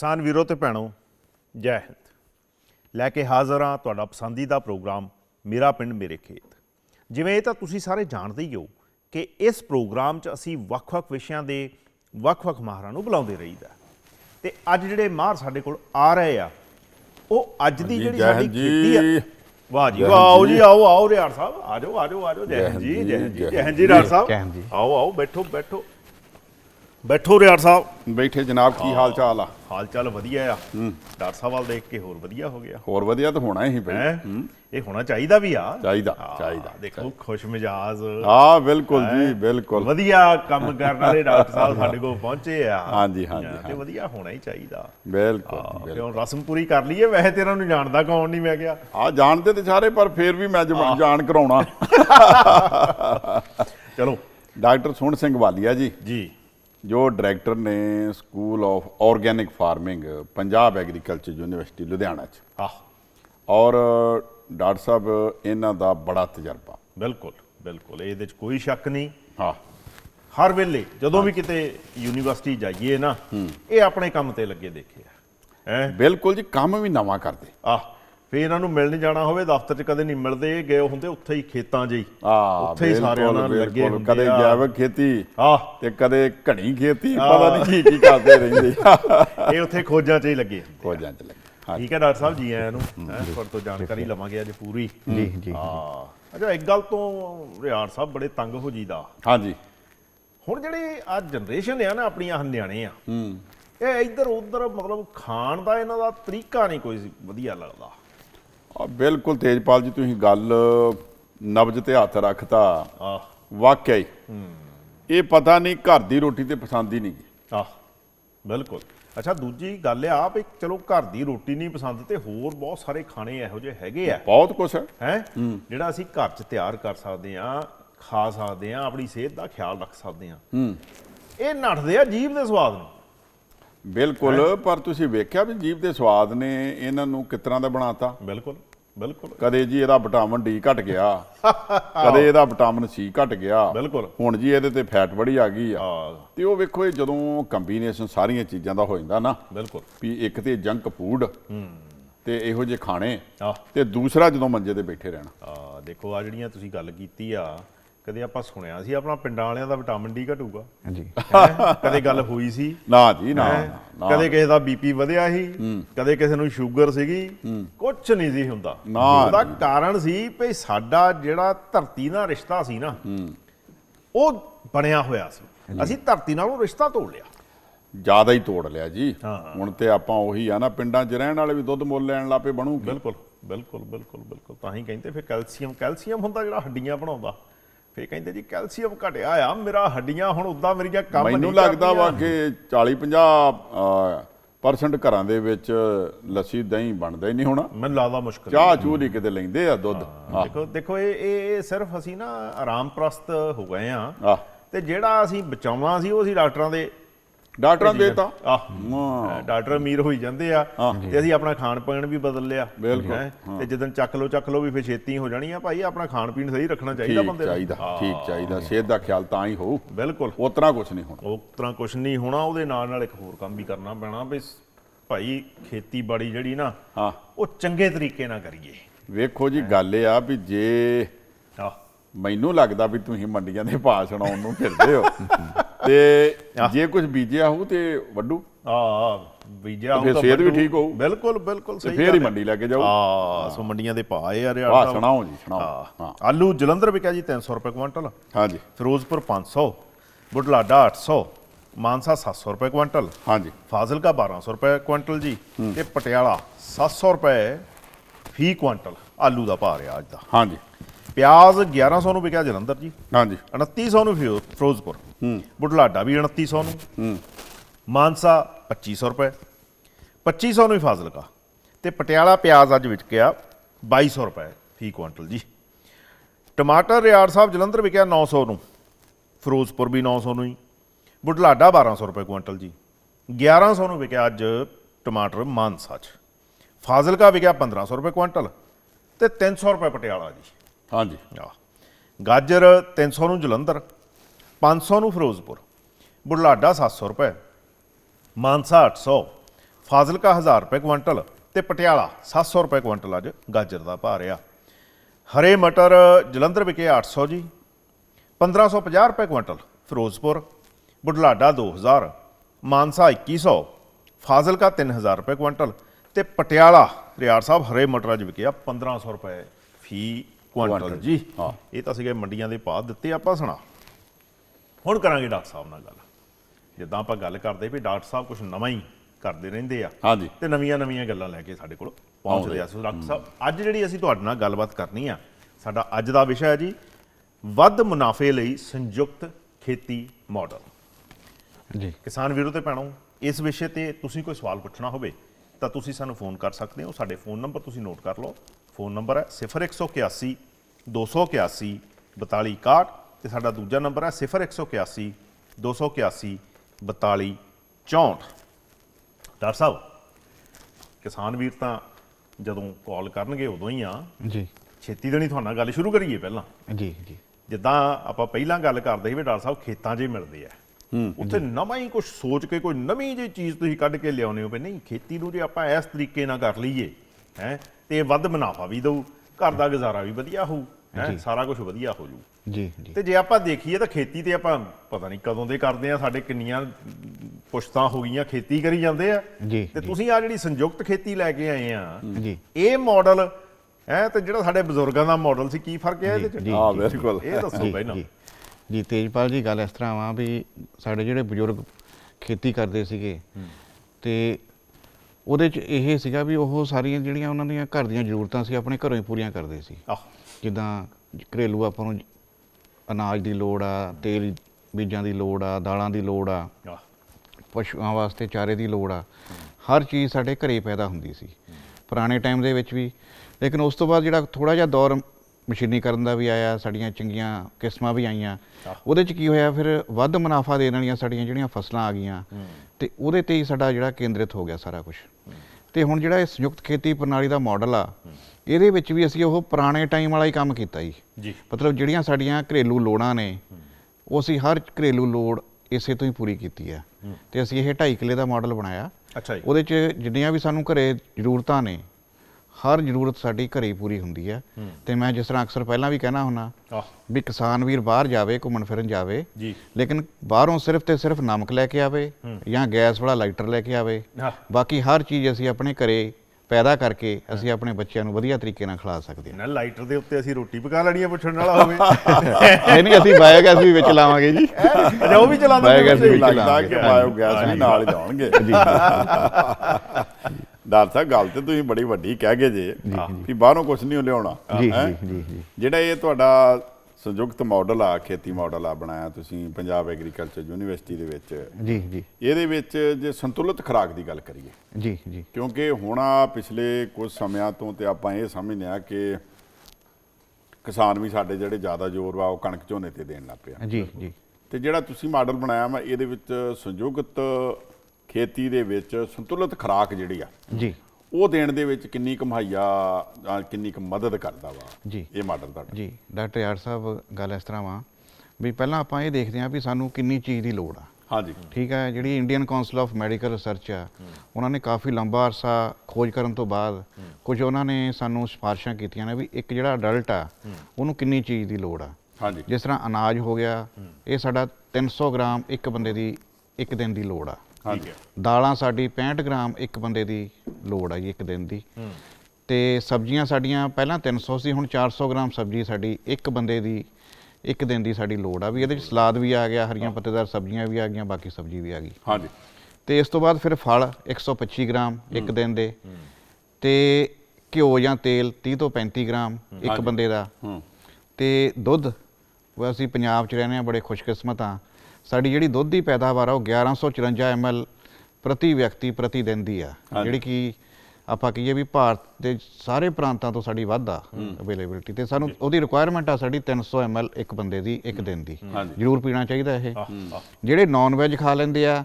ਕਿਸਾਨ ਵੀਰੋ ਤੇ ਭੈਣੋ ਜੈ ਹਿੰਦ ਲੈ ਕੇ ਹਾਜ਼ਰ ਹਾਂ ਤੁਹਾਡਾ ਪਸੰਦੀਦਾ ਪ੍ਰੋਗਰਾਮ ਮੇਰਾ ਪਿੰਡ ਮੇਰੇ ਖੇਤ ਜਿਵੇਂ ਇਹ ਤਾਂ ਤੁਸੀਂ ਸਾਰੇ ਜਾਣਦੇ ਹੀ ਹੋ ਕਿ ਇਸ ਪ੍ਰੋਗਰਾਮ 'ਚ ਅਸੀਂ ਵੱਖ-ਵੱਖ ਵਿਸ਼ਿਆਂ ਦੇ ਵੱਖ-ਵੱਖ ਮਾਹਰਾਂ ਨੂੰ ਬੁਲਾਉਂਦੇ ਰਹੀਦਾ ਤੇ ਅੱਜ ਜਿਹੜੇ ਮਾਹਰ ਸਾਡੇ ਕੋਲ ਆ ਰਹੇ ਆ ਉਹ ਅੱਜ ਦੀ ਜਿਹੜੀ ਸਾਡੀ ਖੇਤੀ ਆ। ਵਾਹ ਜੀ ਵਾਹ ਆਓ ਜੀ। ਆਓ ਆਓ ਰਿਆੜ ਸਾਹਿਬ ਆ ਜਾਓ ਆ ਜਾਓ ਆ ਜਾਓ ਜੈ ਹਿੰਦ ਜੀ ਜੈ ਹਿੰਦ ਜੀ ਜੈ ਹਿੰਦ ਜੀ ਰਿਆੜ ਸਾਹਿਬ। ਆਓ ਆਓ ਬੈਠੋ ਬੈਠੋ ਬੈਠੋ ਰਿਆੜ ਸਾਹਿਬ। ਬੈਠੇ ਜਨਾਬ ਕੀ ਹਾਲ ਚਾਲ ਆ? ਹਾਲ ਚਾਲ ਵਧੀਆ ਆ। ਡਾਕਟਰ ਸਾਹਿਬ ਵੱਲ ਦੇਖ ਕੇ ਹੋਰ ਵਧੀਆ ਹੋ ਗਿਆ। ਹੋਰ ਵਧੀਆ ਤਾਂ ਹੋਣਾ ਹੀ ਪਈ ਹੈ? ਇਹ ਹੋਣਾ ਚਾਹੀਦਾ ਵੀ ਆ। ਚਾਹੀਦਾ ਹਾਂ, ਚਾਹੀਦਾ। ਦੇਖੋ ਖੁਸ਼ ਮਿਜਾਜ਼ ਆ ਬਿਲਕੁਲ ਜੀ ਬਿਲਕੁਲ। ਵਧੀਆ ਕੰਮ ਕਰਨ ਵਾਲੇ ਡਾਕਟਰ ਸਾਹਿਬ ਸਾਡੇ ਕੋਲ ਪਹੁੰਚੇ ਆ। ਹਾਂਜੀ, ਹਾਂਜੀ, ਤੇ ਹਾਂਜੀ। ਵਧੀਆ ਹੋਣਾ ਹੀ ਚਾਹੀਦਾ। ਬਿਲਕੁਲ ਹਾਂ, ਬਿਲਕੁਲ। ਤੇ ਹੁਣ ਰਸਮ ਪੂਰੀ ਕਰ ਲਈਏ। ਵੈਸੇ ਤੇਰਾ ਨੂੰ ਜਾਣਦਾ ਕੌਣ ਨਹੀਂ ਮੈਂ ਕਿਹਾ। ਆ ਜਾਣਦੇ ਤੇ ਸਾਰੇ ਪਰ ਫੇਰ ਵੀ ਮੈਂ ਜਮ- ਜਾਣ ਕਰਾਉਣਾ। ਚਲੋ। ਡਾਕਟਰ ਸੁਣ ਸਿੰਘ ਵਾਲੀਆ ਜੀ। ਜੀ। ਜੋ ਡਾਇਰੈਕਟਰ ਨੇ school of organic farming Punjab agriculture university Ludhiana ਚ। ਆਹ। ਔਰ ਡਾਕਟਰ ਸਾਹਿਬ ਇਹਨਾਂ ਦਾ ਬੜਾ ਤਜਰਬਾ। ਬਿਲਕੁਲ ਬਿਲਕੁਲ। ਇਹਦੇ ਚ ਕੋਈ ਸ਼ੱਕ ਨਹੀਂ। ਹਾਂ। ਹਰ ਵੇਲੇ ਜਦੋਂ ਵੀ ਕਿਤੇ ਯੂਨੀਵਰਸਿਟੀ ਜਾਈਏ ਨਾ ਇਹ ਆਪਣੇ ਕੰਮ ਤੇ ਲੱਗੇ ਦੇਖੇ ਆ। ਹੈ? ਬਿਲਕੁਲ ਜੀ ਕੰਮ ਵੀ ਨਵਾਂ ਕਰਦੇ। ਆਹ। ਫੇਰ ਇਹਨਾਂ ਨੂੰ ਮਿਲਣ ਜਾਣਾ ਹੋਵੇ ਦਫ਼ਤਰ 'ਚ ਕਦੇ ਨਹੀਂ ਮਿਲਦੇ ਗਏ ਹੁੰਦੇ ਉੱਥੇ ਹੀ ਖੇਤਾਂ 'ਚ ਹੀ। ਆ ਉੱਥੇ ਹੀ ਸਾਰਿਆਂ ਨਾਲ ਲੱਗੇ ਹੁੰਦੇ ਕਦੇ ਆ। ਜੈਵਿਕ ਖੇਤੀ ਆਹ। ਤੇ ਕਦੇ ਘਣੀ ਖੇਤੀ ਪਤਾ ਨਹੀਂ ਕੀ ਕੀ ਕਰਦੇ ਰਹਿੰਦੇ ਇਹ ਉੱਥੇ ਖੋਜਾਂ 'ਚ ਹੀ ਲੱਗੇ ਖੋਜਾਂ ਚ ਲੱਗੇ। ਠੀਕ ਹੈ ਡਾਕਟਰ ਸਾਹਿਬ ਜੀ ਆਇਆਂ ਨੂੰ ਤੁਹਾਡੇ ਤੋਂ ਜਾਣਕਾਰੀ ਲਵਾਂਗੇ ਅੱਜ ਪੂਰੀ। ਜੀ ਜੀ। ਹਾਂ। ਅੱਛਾ ਇੱਕ ਗੱਲ ਤੋਂ ਰਿਆੜ ਸਾਹਿਬ ਬੜੇ ਤੰਗ ਹੋ ਜੀਦਾ ਹਾਂਜੀ ਹੁਣ ਜਿਹੜੇ ਆ ਜਨਰੇਸ਼ਨ ਆ ਨਾ ਆਪਣੀਆਂ ਨਿਆਣੇ ਆ। ਹੂੰ। ਇਹ ਇੱਧਰ ਉੱਧਰ ਮਤਲਬ ਖਾਣ ਦਾ ਇਹਨਾਂ ਦਾ ਤਰੀਕਾ ਨਹੀਂ ਕੋਈ ਵਧੀਆ ਲੱਗਦਾ। ਆ ਬਿਲਕੁਲ ਤੇਜਪਾਲ ਜੀ ਤੁਸੀਂ ਗੱਲ ਨਬਜ ਤੇ ਹੱਥ ਰੱਖਤਾ। ਆਹ। ਵਾਕਿਆ ਹੀ। ਇਹ ਪਤਾ ਨਹੀਂ ਘਰ ਦੀ ਰੋਟੀ ਤੇ ਪਸੰਦ ਹੀ ਨਹੀਂ। ਆਹ ਬਿਲਕੁਲ। ਅੱਛਾ ਦੂਜੀ ਗੱਲ ਆ ਵੀ ਚਲੋ ਘਰ ਦੀ ਰੋਟੀ ਨਹੀਂ ਪਸੰਦ ਤੇ ਹੋਰ ਬਹੁਤ ਸਾਰੇ ਖਾਣੇ ਇਹੋ ਜਿਹੇ ਹੈਗੇ ਆ। ਬਹੁਤ ਕੁਛ ਹੈ। ਹੈ? ਜਿਹੜਾ ਅਸੀਂ ਘਰ 'ਚ ਤਿਆਰ ਕਰ ਸਕਦੇ ਆ ਖਾ ਸਕਦੇ ਆ ਆਪਣੀ ਸਿਹਤ ਦਾ ਖਿਆਲ ਰੱਖ ਸਕਦੇ ਆ ਹੂੰ। ਇਹ ਨੱਠਦੇ ਆ ਜੀਭ ਦੇ ਸਵਾਦ ਨੂੰ। ਬਿਲਕੁਲ ਪਰ ਤੁਸੀਂ ਵੇਖਿਆ ਵੀ ਜੀਭ ਦੇ ਸਵਾਦ ਨੇ ਇਹਨਾਂ ਨੂੰ ਤਰ੍ਹਾਂ ਦਾ ਬਣਾਤਾ? ਬਿਲਕੁਲ। ਬਿਲਕੁਲ। ਕਦੇ ਜੀ ਇਹਦਾ ਵਿਟਾਮਿਨ ਡੀ ਘਟ ਗਿਆ ਕਦੇ ਇਹਦਾ ਵਿਟਾਮਿਨ ਸੀ ਘਟ ਗਿਆ ਬਿਲਕੁਲ। ਹੁਣ ਜੀ ਇਹਦੇ ਤੇ ਫੈਟ ਬੜੀ ਆ ਗਈ ਆ। ਤੇ ਉਹ ਵੇਖੋ ਇਹ ਜਦੋਂ ਕੰਬੀਨੇਸ਼ਨ ਸਾਰੀਆਂ ਚੀਜ਼ਾਂ ਦਾ ਹੋ ਜਾਂਦਾ ਨਾ ਬਿਲਕੁਲ। ਵੀ ਇੱਕ ਤੇ ਜੰਕ ਫੂਡ ਤੇ ਇਹੋ ਜਿਹੇ ਖਾਣੇ ਤੇ ਦੂਸਰਾ ਜਦੋਂ ਮੰਜੇ ਤੇ ਬੈਠੇ ਰਹਿਣਾ। ਆ ਦੇਖੋ ਆ ਜਿਹੜੀਆਂ ਤੁਸੀਂ ਗੱਲ ਕੀਤੀ ਆ ਕਦੇ ਆਪਾਂ ਸੁਣਿਆ ਸੀ ਆਪਣਾ ਪਿੰਡਾਂ ਵਾਲਿਆਂ ਦਾ ਵਿਟਾਮਿਨ ਡੀ ਘਟੂਗਾ। ਹਾਂਜੀ। ਹੈਂ? ਕਦੇ ਗੱਲ ਹੋਈ ਸੀ? ਨਾ ਜੀ ਨਾ ਹੈਂ? ਨਾ ਕਦੇ ਕਿਸੇ ਦਾ ਬੀਪੀ ਵਧਿਆ ਸੀ? ਕਦੇ ਕਿਸੇ ਨੂੰ ਸ਼ੂਗਰ ਸੀਗੀ? ਕੁਝ ਨਹੀਂ ਸੀ ਹੁੰਦਾ। ਨਾ ਉਹਦਾ ਕਾਰਨ ਸੀ ਵੀ ਸਾਡਾ ਜਿਹੜਾ ਧਰਤੀ ਨਾਲ ਰਿਸ਼ਤਾ ਸੀ ਨਾ ਉਹ ਬਣਿਆ ਹੋਇਆ ਸੀ। ਅਸੀਂ ਧਰਤੀ ਨਾਲੋਂ ਰਿਸ਼ਤਾ ਤੋੜ ਲਿਆ। ਜ਼ਿਆਦਾ ਹੀ ਤੋੜ ਲਿਆ ਜੀ। ਹਾਂ। ਹੁਣ ਤੇ ਆਪਾਂ ਉਹੀ ਆ ਨਾ ਪਿੰਡਾਂ 'ਚ ਰਹਿਣ ਵਾਲੇ ਵੀ ਦੁੱਧ ਮੁੱਲ ਲੈਣ ਲੱਪੇ ਬਣੂਗੀ। ਬਿਲਕੁਲ ਬਿਲਕੁਲ ਬਿਲਕੁਲ ਬਿਲਕੁਲ। ਤਾਂ ਹੀ ਕਹਿੰਦੇ ਫਿਰ ਕੈਲਸ਼ੀਅਮ ਕੈਲਸ਼ੀਅਮ ਹੁੰਦਾ ਜਿਹੜਾ ਹੱਡੀਆਂ ਬਣਾਉਂਦਾ। ਫਿਰ ਕਹਿੰਦੇ ਜੀ ਕੈਲਸ਼ੀਅਮ ਘਟਿਆ ਆ ਮੇਰਾ ਹੱਡੀਆਂ ਹੁਣ ਉਦਾਂ ਮੇਰੀਆਂ ਕੰਮ ਨਹੀਂ ਮੈਨੂੰ ਲੱਗਦਾ ਵਾ। ਕਿ 40 50 ਪਰਸੈਂਟ ਘਰਾਂ ਦੇ ਵਿੱਚ ਲੱਸੀ ਦਹੀਂ ਬਣਦਾ ਹੀ ਨਹੀਂ ਹੋਣਾ। ਮੈਨੂੰ ਲੱਗਦਾ ਮੁਸ਼ਕਲ ਚਾਹ ਚੂਹ ਨਹੀਂ ਕਿਤੇ ਲੈਂਦੇ ਆ ਦੁੱਧ। ਦੇਖੋ ਦੇਖੋ ਇਹ ਇਹ ਸਿਰਫ ਅਸੀਂ ਨਾ ਆਰਾਮ ਪ੍ਰਸਤ ਹੋ ਗਏ ਆ। ਤੇ ਜਿਹੜਾ ਅਸੀਂ ਬਚਾਉਣਾ ਸੀ ਉਹ ਅਸੀਂ ਡਾਕਟਰਾਂ ਦੇ ਡਾਕਟਰਾਂ ਦੇ ਤਾਂ। ਆਹ ਡਾਕਟਰ ਅਮੀਰ ਹੋਈ ਜਾਂਦੇ ਆ ਤੇ ਅਸੀਂ ਆਪਣਾ ਖਾਣ ਪੀਣ ਵੀ ਬਦਲ ਲਿਆ। ਬਿਲਕੁਲ? ਤੇ ਜਦੋਂ ਚੱਕ ਲੋ ਚੱਕ ਲੋ ਵੀ ਫਿਰ ਛੇਤੀ ਹੋ ਜਾਣੀ ਆ ਭਾਈ ਆਪਣਾ ਖਾਣ ਪੀਣ ਸਹੀ ਰੱਖਣਾ ਚਾਹੀਦਾ ਬੰਦੇ ਨੂੰ। ਚਾਹੀਦਾ ਠੀਕ ਚਾਹੀਦਾ ਸਿਹਤ ਦਾ ਖਿਆਲ ਤਾਂ ਹੀ ਹੋਊ। ਬਿਲਕੁਲ। ਉਤਨਾ ਕੁਝ ਨਹੀਂ ਹੋਣਾ। ਤਰ੍ਹਾਂ ਕੁਝ ਨਹੀਂ ਹੋਣਾ ਉਹਦੇ ਨਾਲ ਨਾਲ ਇੱਕ ਹੋਰ ਕੰਮ ਵੀ ਕਰਨਾ ਪੈਣਾ ਵੀ ਭਾਈ ਖੇਤੀਬਾੜੀ ਜਿਹੜੀ ਨਾ ਹਾਂ। ਉਹ ਚੰਗੇ ਤਰੀਕੇ ਨਾਲ ਕਰੀਏ। ਵੇਖੋ ਜੀ ਗੱਲ ਇਹ ਆ ਵੀ ਜੇ ਮੈਨੂੰ ਲੱਗਦਾ ਵੀ ਤੁਸੀਂ ਮੰਡੀਆਂ ਦੇ ਭਾਅ ਸੁਣਾਉਣ ਨੂੰ ਫਿਰਦੇ ਹੋ। ਤੇ ਜੇ ਕੁਝ ਬੀਜਿਆ ਹੋਊ ਤੇ ਵੱਡੂ। ਆ ਬੀਜਿਆ ਤੇ ਫਿਰ ਉਹਦਾ ਸਿਹਤ ਵੀ। ਠੀਕ ਹੋਊ। ਬਿਲਕੁਲ ਬਿਲਕੁਲ ਤੇ ਸਹੀ ਫੇਰ ਹੀ। ਮੰਡੀ ਲੈ ਕੇ ਜਾਊ ਆ ਸੋ ਮੰਡੀਆਂ ਦੇ ਭਾਅ ਇਹ ਆ ਸਾਹਿਬ। ਸੁਣਾਓ ਜੀ ਸੁਣਾਓ। ਹਾਂ। ਆਲੂ ਜਲੰਧਰ ਵਿਕਿਆ ਜੀ 300 ਰੁਪਏ ਕੁਇੰਟਲ। ਹਾਂਜੀ। ਫਿਰੋਜ਼ਪੁਰ 500 ਬੁਢਲਾਡਾ 800 ਮਾਨਸਾ 700 ਰੁਪਏ ਕੁਇੰਟਲ। ਹਾਂਜੀ। ਫਾਜ਼ਿਲਕਾ 1200 ਰੁਪਏ ਕੁਇੰਟਲ ਜੀ ਤੇ ਪਟਿਆਲਾ 700 ਰੁਪਏ ਫੀ ਕੁਇੰਟਲ ਆਲੂ ਦਾ ਭਾਅ ਰਿਹਾ ਅੱਜ ਦਾ। ਹਾਂਜੀ। ਪਿਆਜ਼ 1100 ਨੂੰ ਵਿਕਿਆ ਜਲੰਧਰ ਜੀ। ਹਾਂਜੀ। 2900 ਨੂੰ ਫਿਰੋ- ਬੁਢਲਾਡਾ ਵੀ 2900 ਨੂੰ। ਮਾਨਸਾ 2500 ਰੁਪਏ। 2500 ਨੂੰ ਹੀ ਫਾਜ਼ਿਲਕਾ। ਤੇ ਪਟਿਆਲਾ ਪਿਆਜ਼ ਅੱਜ ਵਿਕ ਗਿਆ 2200 ਰੁਪਏ ਫੀ ਕੁਇੰਟਲ ਜੀ। ਟਮਾਟਰ ਰਿਆੜ ਸਾਹਿਬ ਜਲੰਧਰ ਵਿਕਿਆ 900 ਨੂੰ। ਫਿਰੋਜ਼ਪੁਰ ਵੀ 900 ਨੂੰ ਹੀ। ਬੁਢਲਾਡਾ 1200 ਰੁਪਏ ਕੁਇੰਟਲ ਜੀ। 1100 ਨੂੰ ਵਿਕਿਆ ਅੱਜ ਟਮਾਟਰ ਮਾਨਸਾ 'ਚ। ਫਾਜ਼ਿਲਕਾ ਵਿਕਿਆ 1500 ਰੁਪਏ ਕੁਇੰਟਲ ਤੇ 300 ਰੁਪਏ ਪਟਿਆਲਾ ਜੀ। ਹਾਂਜੀ। ਆਹ। ਗਾਜਰ 300 ਨੂੰ ਜਲੰਧਰ। 500 ਨੂੰ ਫਿਰੋਜ਼ਪੁਰ ਬੁਢਲਾਡਾ 700 ਰੁਪਏ ਮਾਨਸਾ 800 ਫਾਜ਼ਿਲਕਾ 1000 ਰੁਪਏ ਕੁਇੰਟਲ ਤੇ ਪਟਿਆਲਾ 700 ਰੁਪਏ ਕੁਇੰਟਲ ਅੱਜ ਗਾਜਰ ਦਾ ਭਾਅ ਰਿਹਾ ਹਰੇ ਮਟਰ ਜਲੰਧਰ ਵਿਕੇ 800 ਜੀ 1550 ਰੁਪਏ ਕੁਇੰਟਲ ਫਿਰੋਜ਼ਪੁਰ ਬੁਢਲਾਡਾ 2000 ਮਾਨਸਾ 2100 ਫਾਜ਼ਿਲਕਾ 3000 ਰੁਪਏ ਕੁਇੰਟਲ ਤੇ ਪਟਿਆਲਾ ਰਿਆੜ ਸਾਹਿਬ ਹਰੇ ਮਟਰ ਅੱਜ ਵਿਕਿਆ 1500 ਰੁਪਏ ਫੀ ਕੁਇੰਟਲ ਕੁਇੰਟਲ। ਜੀ ਹਾਂ। ਇਹ ਤਾਂ ਸੀਗੇ ਮੰਡੀਆਂ ਦੇ ਭਾਅ ਦਿੱਤੇ ਆਪਾਂ ਸੁਣਾ ਹੁਣ ਕਰਾਂਗੇ ਡਾਕਟਰ ਸਾਹਿਬ ਨਾਲ ਗੱਲ। ਜਿੱਦਾਂ ਆਪਾਂ ਗੱਲ ਕਰਦੇ ਵੀ ਡਾਕਟਰ ਸਾਹਿਬ ਕੁਝ ਨਵਾਂ ਹੀ ਕਰਦੇ ਰਹਿੰਦੇ ਆ ਹਾਂਜੀ। ਤੇ ਨਵੀਆਂ ਨਵੀਆਂ ਗੱਲਾਂ ਲੈ ਕੇ ਸਾਡੇ ਕੋਲ ਪਹੁੰਚਦੇ ਆ। ਸੋ ਡਾਕਟਰ ਸਾਹਿਬ ਅੱਜ ਜਿਹੜੀ ਅਸੀਂ ਤੁਹਾਡੇ ਨਾਲ ਗੱਲਬਾਤ ਕਰਨੀ ਆ ਸਾਡਾ ਅੱਜ ਦਾ ਵਿਸ਼ਾ ਹੈ ਜੀ ਵੱਧ ਮੁਨਾਫੇ ਲਈ ਸੰਯੁਕਤ ਖੇਤੀ ਮਾਡਲ ਜੀ। ਕਿਸਾਨ ਵੀਰੋ ਤੇ ਭੈਣੋ ਇਸ ਵਿਸ਼ੇ ਤੇ ਤੁਸੀਂ ਕੋਈ ਸਵਾਲ ਪੁੱਛਣਾ ਹੋਵੇ ਤਾਂ ਤੁਸੀਂ ਸਾਨੂੰ ਫੋਨ ਕਰ ਸਕਦੇ ਹੋ। ਸਾਡੇ ਫੋਨ ਨੰਬਰ ਤੁਸੀਂ ਨੋਟ ਕਰ ਲਓ। ਫੋਨ ਨੰਬਰ ਹੈ 0181 281 4261 ਤੇ ਸਾਡਾ ਦੂਜਾ ਨੰਬਰ ਹੈ 0181 281 4264 ਡਾਕਟਰ ਸਾਹਿਬ ਕਿਸਾਨ ਵੀਰ ਤਾਂ ਜਦੋਂ ਕਾਲ ਕਰਨਗੇ ਉਦੋਂ ਹੀ ਆ। ਜੀ। ਛੇਤੀ ਦੇਣੀ ਤੁਹਾਡੇ ਨਾਲ ਗੱਲ ਸ਼ੁਰੂ ਕਰੀਏ ਪਹਿਲਾਂ। ਜੀ ਜੀ। ਜਿੱਦਾਂ ਆਪਾਂ ਪਹਿਲਾਂ ਗੱਲ ਕਰਦੇ ਸੀ ਵੀ ਡਾਕਟਰ ਸਾਹਿਬ ਖੇਤਾਂ 'ਚ ਹੀ ਮਿਲਦੇ ਆ। ਉੱਥੇ ਨਵਾਂ ਹੀ ਕੁਝ ਸੋਚ ਕੇ ਕੋਈ ਨਵੀਂ ਜਿਹੀ ਚੀਜ਼ ਤੁਸੀਂ ਕੱਢ ਕੇ ਲਿਆਉਨੇ ਹੋ ਵੀ ਨਹੀਂ ਖੇਤੀ ਨੂੰ ਜੇ ਆਪਾਂ ਇਸ ਤਰੀਕੇ ਨਾਲ ਕਰ ਲਈਏ ਹੈ ਤੇ ਵੱਧ ਮੁਨਾਫਾ ਵੀ ਦਊ ਘਰ ਦਾ ਗੁਜ਼ਾਰਾ ਵੀ ਵਧੀਆ ਹੋਊ ਹੈ। ਸਾਰਾ ਕੁਝ ਵਧੀਆ ਹੋ ਜੂ ਜੀ ਜੀ। ਤੇ ਜੇ ਆਪਾਂ ਦੇਖੀਏ ਤਾਂ ਖੇਤੀ ਤੇ ਆਪਾਂ ਪਤਾ ਨਹੀਂ ਕਦੋਂ ਦੇ ਕਰਦੇ ਆ ਸਾਡੇ ਕਿੰਨੀਆਂ ਪੁਸ਼ਤਾਂ ਹੋ ਗਈਆਂ ਖੇਤੀ ਕਰੀ ਜਾਂਦੇ ਆ। ਜੀ, ਤੇ। ਤੁਸੀਂ ਆ ਜਿਹੜੀ ਸੰਯੁਕਤ ਖੇਤੀ ਲੈ ਕੇ ਆਏ ਆ ਜੀ। ਇਹ ਮਾਡਲ ਹੈ ਤੇ ਜਿਹੜਾ ਸਾਡੇ ਬਜ਼ੁਰਗਾਂ ਦਾ ਮਾਡਲ ਸੀ ਕੀ ਫ਼ਰਕ ਹੈ ਇਹਦੇ ਚ? ਜੀ, ਹਾਂ ਬਿਲਕੁਲ। ਇਹ ਦੱਸੋ ਪਹਿਲਾਂ। ਜੀ। ਜੀ ਤੇਜਪਾਲ ਜੀ ਗੱਲ ਇਸ ਤਰ੍ਹਾਂ ਵਾ ਵੀ ਸਾਡੇ ਜਿਹੜੇ ਬਜ਼ੁਰਗ ਖੇਤੀ ਕਰਦੇ ਸੀਗੇ ਤੇ ਉਹਦੇ ਚ ਇਹ ਸੀਗਾ ਵੀ ਉਹ ਸਾਰੀਆਂ ਜਿਹੜੀਆਂ ਉਹਨਾਂ ਦੀਆਂ ਘਰ ਦੀਆਂ ਜ਼ਰੂਰਤਾਂ ਸੀ ਆਪਣੇ ਘਰੋਂ ਹੀ ਪੂਰੀਆਂ ਕਰਦੇ ਸੀ। ਆਹ। ਜਿੱਦਾਂ ਘਰੇਲੂ ਆਪਾਂ ਨੂੰ ਅਨਾਜ ਦੀ ਲੋੜ ਆ ਤੇਲ ਬੀਜਾਂ ਦੀ ਲੋੜ ਆ ਦਾਲਾਂ ਦੀ ਲੋੜ ਆ ਪਸ਼ੂਆਂ ਵਾਸਤੇ ਚਾਰੇ ਦੀ ਲੋੜ ਆ ਹਰ ਚੀਜ਼ ਸਾਡੇ ਘਰੇ ਪੈਦਾ ਹੁੰਦੀ ਸੀ। ਪੁਰਾਣੇ ਟਾਈਮ ਦੇ ਵਿੱਚ ਵੀ ਲੇਕਿਨ ਉਸ ਤੋਂ ਬਾਅਦ ਜਿਹੜਾ ਥੋੜਾ ਜਿਹਾ ਦੌਰ ਮਸ਼ੀਨੀਕਰਨ ਦਾ ਵੀ ਆਇਆ ਸਾਡੀਆਂ ਚੰਗੀਆਂ ਕਿਸਮਾਂ ਵੀ ਆਈਆਂ ਉਹਦੇ ਚ ਕੀ ਹੋਇਆ ਫਿਰ ਵੱਧ ਮੁਨਾਫਾ ਦੇਣ ਵਾਲੀਆਂ ਸਾਡੀਆਂ ਜਿਹੜੀਆਂ ਫਸਲਾਂ ਆ ਗਈਆਂ ਤੇ ਉਹਦੇ ਤੇ ਹੀ ਸਾਡਾ ਜਿਹੜਾ ਕੇਂਦਰਿਤ ਹੋ ਗਿਆ ਸਾਰਾ ਕੁਝ ਤੇ ਹੁਣ ਜਿਹੜਾ ਇਹ ਸੰਯੁਕਤ ਖੇਤੀ ਪ੍ਰਣਾਲੀ ਦਾ ਮਾਡਲ ਆ ਇਹਦੇ ਵਿੱਚ ਵੀ ਅਸੀਂ ਉਹ ਪੁਰਾਣੇ ਟਾਈਮ ਵਾਲਾ ਹੀ ਕੰਮ ਕੀਤਾ ਜੀ। ਮਤਲਬ ਜਿਹੜੀਆਂ ਸਾਡੀਆਂ ਘਰੇਲੂ ਲੋੜਾਂ ਨੇ ਉਹ ਅਸੀਂ ਹਰ ਘਰੇਲੂ ਲੋੜ ਇਸੇ ਤੋਂ ਹੀ ਪੂਰੀ ਕੀਤੀ ਹੈ। ਤੇ ਅਸੀਂ ਇਹ 2.5 ਕਿੱਲੇ ਦਾ ਮਾਡਲ ਬਣਾਇਆ। ਅੱਛਾ ਜੀ। ਉਹਦੇ 'ਚ ਜਿੰਨੀਆਂ ਵੀ ਸਾਨੂੰ ਘਰੇ ਜ਼ਰੂਰਤਾਂ ਨੇ ਹਰ ਜ਼ਰੂਰਤ ਸਾਡੀ ਘਰੇ ਹੀ ਪੂਰੀ ਹੁੰਦੀ ਹੈ। ਤੇ ਮੈਂ ਜਿਸ ਤਰ੍ਹਾਂ ਅਕਸਰ ਪਹਿਲਾਂ ਵੀ ਕਹਿਣਾ ਹੁੰਨਾ ਆਹ। ਵੀ ਕਿਸਾਨ ਵੀਰ ਬਾਹਰ ਜਾਵੇ ਘੁੰਮਣ ਫਿਰਨ ਜਾਵੇ ਜੀ। ਲੇਕਿਨ ਬਾਹਰੋਂ ਸਿਰਫ ਤੇ ਸਿਰਫ ਨਮਕ ਲੈ ਕੇ ਆਵੇ ਜਾਂ ਗੈਸ ਵਾਲਾ ਲਾਈਟਰ ਲੈ ਕੇ ਆਵੇ। ਬਾਕੀ ਹਰ ਚੀਜ਼ ਅਸੀਂ ਆਪਣੇ ਘਰੇ ਪੈਦਾ ਕਰਕੇ ਅਸੀਂ ਆਪਣੇ ਬੱਚਿਆਂ ਨੂੰ ਵਧੀਆ ਤਰੀਕੇ ਨਾਲ ਖਿਲਾ ਸਕਦੇ ਹਾਂ। ਨਾ ਲਾਈਟਰ ਦੇ ਉੱਤੇ ਅਸੀਂ ਰੋਟੀ ਪਕਾ ਲੈਣੀ ਆ ਪੁੱਛਣ ਵਾਲਾ ਹੋਵੇ। ਨਹੀਂ ਨਹੀਂ ਅਸੀਂ ਬਾਇਓਗੈਸ ਵੀ ਵਿੱਚ ਲਾਵਾਂਗੇ ਜੀ। ਅੱਛਾ ਉਹ ਵੀ ਚਲਾਉਂਦੇ ਬਾਇਓਗੈਸ? ਵੀ ਲੱਗਦਾ ਚਲਾਵਾਂਗੇ। ਕਿ ਬਾਇਓ ਗੈਸ ਵੀ ਨਾਲ ਹੀ ਜਾਣਗੇ। ਜੀ ਡਾਕਟਰ ਸਾਹਿਬ ਗੱਲ ਤੇ ਤੁਸੀਂ ਬੜੀ ਵੱਡੀ ਕਹਿ ਗਏ ਜੇ ਕਿ ਬਾਹਰੋਂ ਕੁਝ ਨਹੀਂ ਲਿਆਉਣਾ ਜੀ ਹੈਂ? ਜੀ ਜੀ। ਜੀ ਜਿਹੜਾ ਇਹ ਤੁਹਾਡਾ ਸੰਯੁਕਤ ਮਾਡਲ ਆ ਖੇਤੀ ਮਾਡਲ ਆ ਬਣਾਇਆ ਤੁਸੀਂ ਪੰਜਾਬ ਐਗਰੀਕਲਚਰ ਯੂਨੀਵਰਸਿਟੀ ਦੇ ਵਿੱਚ। ਜੀ ਜੀ। ਇਹਦੇ ਵਿੱਚ ਜੇ ਸੰਤੁਲਿਤ ਖੁਰਾਕ ਦੀ ਗੱਲ ਕਰੀਏ ਜੀ ਜੀ। ਕਿਉਂਕਿ ਹੁਣ ਆ ਪਿਛਲੇ ਕੁਝ ਸਮਿਆਂ ਤੋਂ ਤੇ ਆਪਾਂ ਇਹ ਸਮਝਦੇ ਆ ਕਿ ਕਿਸਾਨ ਵੀ ਸਾਡੇ ਜਿਹੜੇ ਜ਼ਿਆਦਾ ਜ਼ੋਰ ਵਾ ਉਹ ਕਣਕ ਝੋਨੇ ਤੇ ਦੇਣ ਲੱਗ ਪਿਆ। ਜੀ ਜੀ। ਤੇ ਜਿਹੜਾ ਤੁਸੀਂ ਮਾਡਲ ਬਣਾਇਆ ਵਾ ਇਹਦੇ ਵਿੱਚ ਸੰਯੁਕਤ ਖੇਤੀ ਦੇ ਵਿੱਚ ਸੰਤੁਲਿਤ ਖੁਰਾਕ ਜਿਹੜੀ ਆ ਜੀ। ਉਹ ਦੇਣ ਦੇ ਵਿੱਚ ਕਿੰਨੀ ਕਮਾਈਆ ਜਾਂ ਕਿੰਨੀ ਕੁ ਮਦਦ ਕਰਦਾ ਵਾ? ਜੀ। ਇਹ ਮਾਡਲ ਤੁਹਾਡਾ। ਜੀ ਡਾਕਟਰ ਯਾਰ ਸਾਹਿਬ ਗੱਲ ਇਸ ਤਰ੍ਹਾਂ ਵਾ ਵੀ ਪਹਿਲਾਂ ਆਪਾਂ ਇਹ ਦੇਖਦੇ ਹਾਂ ਵੀ ਸਾਨੂੰ ਕਿੰਨੀ ਚੀਜ਼ ਦੀ ਲੋੜ ਆ। ਹਾਂਜੀ। ਠੀਕ ਹੈ ਜਿਹੜੀ Indian Council of Medical Research ਆ ਉਹਨਾਂ ਨੇ ਕਾਫੀ ਲੰਬਾ ਅਰਸਾ ਖੋਜ ਕਰਨ ਤੋਂ ਬਾਅਦ ਕੁਝ ਉਹਨਾਂ ਨੇ ਸਾਨੂੰ ਸਿਫਾਰਿਸ਼ਾਂ ਕੀਤੀਆਂ ਨੇ ਵੀ ਇੱਕ ਜਿਹੜਾ ਅਡਲਟ ਆ ਉਹਨੂੰ ਕਿੰਨੀ ਚੀਜ਼ ਦੀ ਲੋੜ ਆ। ਹਾਂਜੀ। ਜਿਸ ਤਰ੍ਹਾਂ ਅਨਾਜ ਹੋ ਗਿਆ ਇਹ ਸਾਡਾ 300 ਗ੍ਰਾਮ ਇੱਕ ਬੰਦੇ ਦੀ ਇੱਕ ਦਿਨ ਦੀ ਲੋੜ ਆ। ਠੀਕ ਹੈ। ਦਾਲਾਂ ਸਾਡੀ 65 ਗ੍ਰਾਮ ਇੱਕ ਬੰਦੇ ਦੀ ਲੋੜ ਆ ਜੀ ਇੱਕ ਦਿਨ ਦੀ। ਤੇ ਸਬਜ਼ੀਆਂ ਸਾਡੀਆਂ ਪਹਿਲਾਂ 300 ਸੀ ਹੁਣ 400 ਗ੍ਰਾਮ ਸਬਜ਼ੀ ਸਾਡੀ ਇੱਕ ਬੰਦੇ ਦੀ ਇੱਕ ਦਿਨ ਦੀ ਸਾਡੀ ਲੋੜ ਆ ਵੀ ਇਹਦੇ ਵਿੱਚ ਸਲਾਦ ਵੀ ਆ ਗਿਆ ਹਰੀਆਂ ਪੱਤੇਦਾਰ ਸਬਜ਼ੀਆਂ ਵੀ ਆ ਗਈਆਂ ਬਾਕੀ ਸਬਜ਼ੀ ਵੀ ਆ ਗਈ। ਹਾਂਜੀ। ਤੇ ਇਸ ਤੋਂ ਬਾਅਦ ਫਿਰ ਫਲ 125 ਗ੍ਰਾਮ ਇੱਕ ਦਿਨ ਦੇ। ਤੇ ਘਿਓ ਜਾਂ ਤੇਲ 30 ਤੋਂ 35 ਗ੍ਰਾਮ ਇੱਕ। ਬੰਦੇ ਦਾ। ਹੂੰ। ਤੇ ਦੁੱਧ ਉਹ ਅਸੀਂ ਪੰਜਾਬ 'ਚ ਰਹਿੰਦੇ ਹਾਂ ਬੜੇ ਖੁਸ਼ਕਿਸਮਤ ਹਾਂ। ਸਾਡੀ ਜਿਹੜੀ ਦੁੱਧ ਦੀ ਪੈਦਾਵਾਰ ਆ ਉਹ 1154 ml ਪ੍ਰਤੀ ਵਿਅਕਤੀ ਪ੍ਰਤੀ ਦਿਨ ਦੀ ਆ। ਜਿਹੜੀ ਕਿ ਆਪਾਂ ਕਹੀਏ ਵੀ ਭਾਰਤ ਦੇ ਸਾਰੇ ਪ੍ਰਾਂਤਾਂ ਤੋਂ ਸਾਡੀ ਵੱਧ ਆ ਅਵੇਲੇਬਿਲਿਟੀ ਤੇ ਸਾਨੂੰ ਉਹਦੀ ਰਿਕੁਆਇਰਮੈਂਟ ਆ ਸਾਡੀ 300 ml ਇੱਕ ਬੰਦੇ ਦੀ ਇੱਕ ਦਿਨ ਦੀ। ਜ਼ਰੂਰ ਪੀਣਾ ਚਾਹੀਦਾ ਇਹ। ਜਿਹੜੇ ਨਾਨ ਵੈਜ ਖਾ ਲੈਂਦੇ ਆ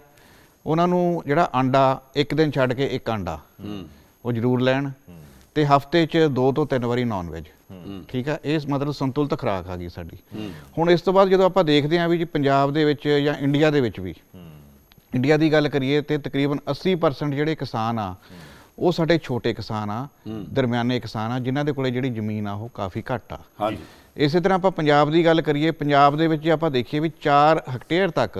ਉਹਨਾਂ ਨੂੰ ਜਿਹੜਾ ਆਂਡਾ ਇੱਕ ਦਿਨ ਛੱਡ ਕੇ ਇੱਕ ਆਂਡਾ ਉਹ ਜ਼ਰੂਰ ਲੈਣ। ਤੇ ਹਫ਼ਤੇ 'ਚ ਦੋ ਤੋਂ ਤਿੰਨ ਵਾਰੀ ਨਾਨ ਵੈਜ ਠੀਕ ਆ? ਇਸ ਮਤਲਬ ਸੰਤੁਲਿਤ ਖੁਰਾਕ ਆ ਗਈ ਸਾਡੀ। ਹੁਣ ਇਸ ਤੋਂ ਬਾਅਦ ਜਦੋਂ ਆਪਾਂ ਦੇਖਦੇ ਹਾਂ ਵੀ ਜੀ ਪੰਜਾਬ ਦੇ ਵਿੱਚ ਜਾਂ ਇੰਡੀਆ ਦੇ ਵਿੱਚ ਵੀ ਇੰਡੀਆ ਦੀ ਗੱਲ ਕਰੀਏ ਤੇ ਤਕਰੀਬਨ 80% ਜਿਹੜੇ ਕਿਸਾਨ ਆ ਉਹ ਸਾਡੇ ਛੋਟੇ ਕਿਸਾਨ ਆ ਦਰਮਿਆਨੇ ਕਿਸਾਨ ਆ ਜਿਨ੍ਹਾਂ ਦੇ ਕੋਲੇ ਜਿਹੜੀ ਜ਼ਮੀਨ ਆ ਉਹ ਕਾਫੀ ਘੱਟ ਆ। ਹਾਂਜੀ। ਇਸੇ ਤਰ੍ਹਾਂ ਆਪਾਂ ਪੰਜਾਬ ਦੀ ਗੱਲ ਕਰੀਏ ਪੰਜਾਬ ਦੇ ਵਿੱਚ ਜੇ ਆਪਾਂ ਦੇਖੀਏ ਵੀ 4 ਹੈਕਟੇਅਰ ਤੱਕ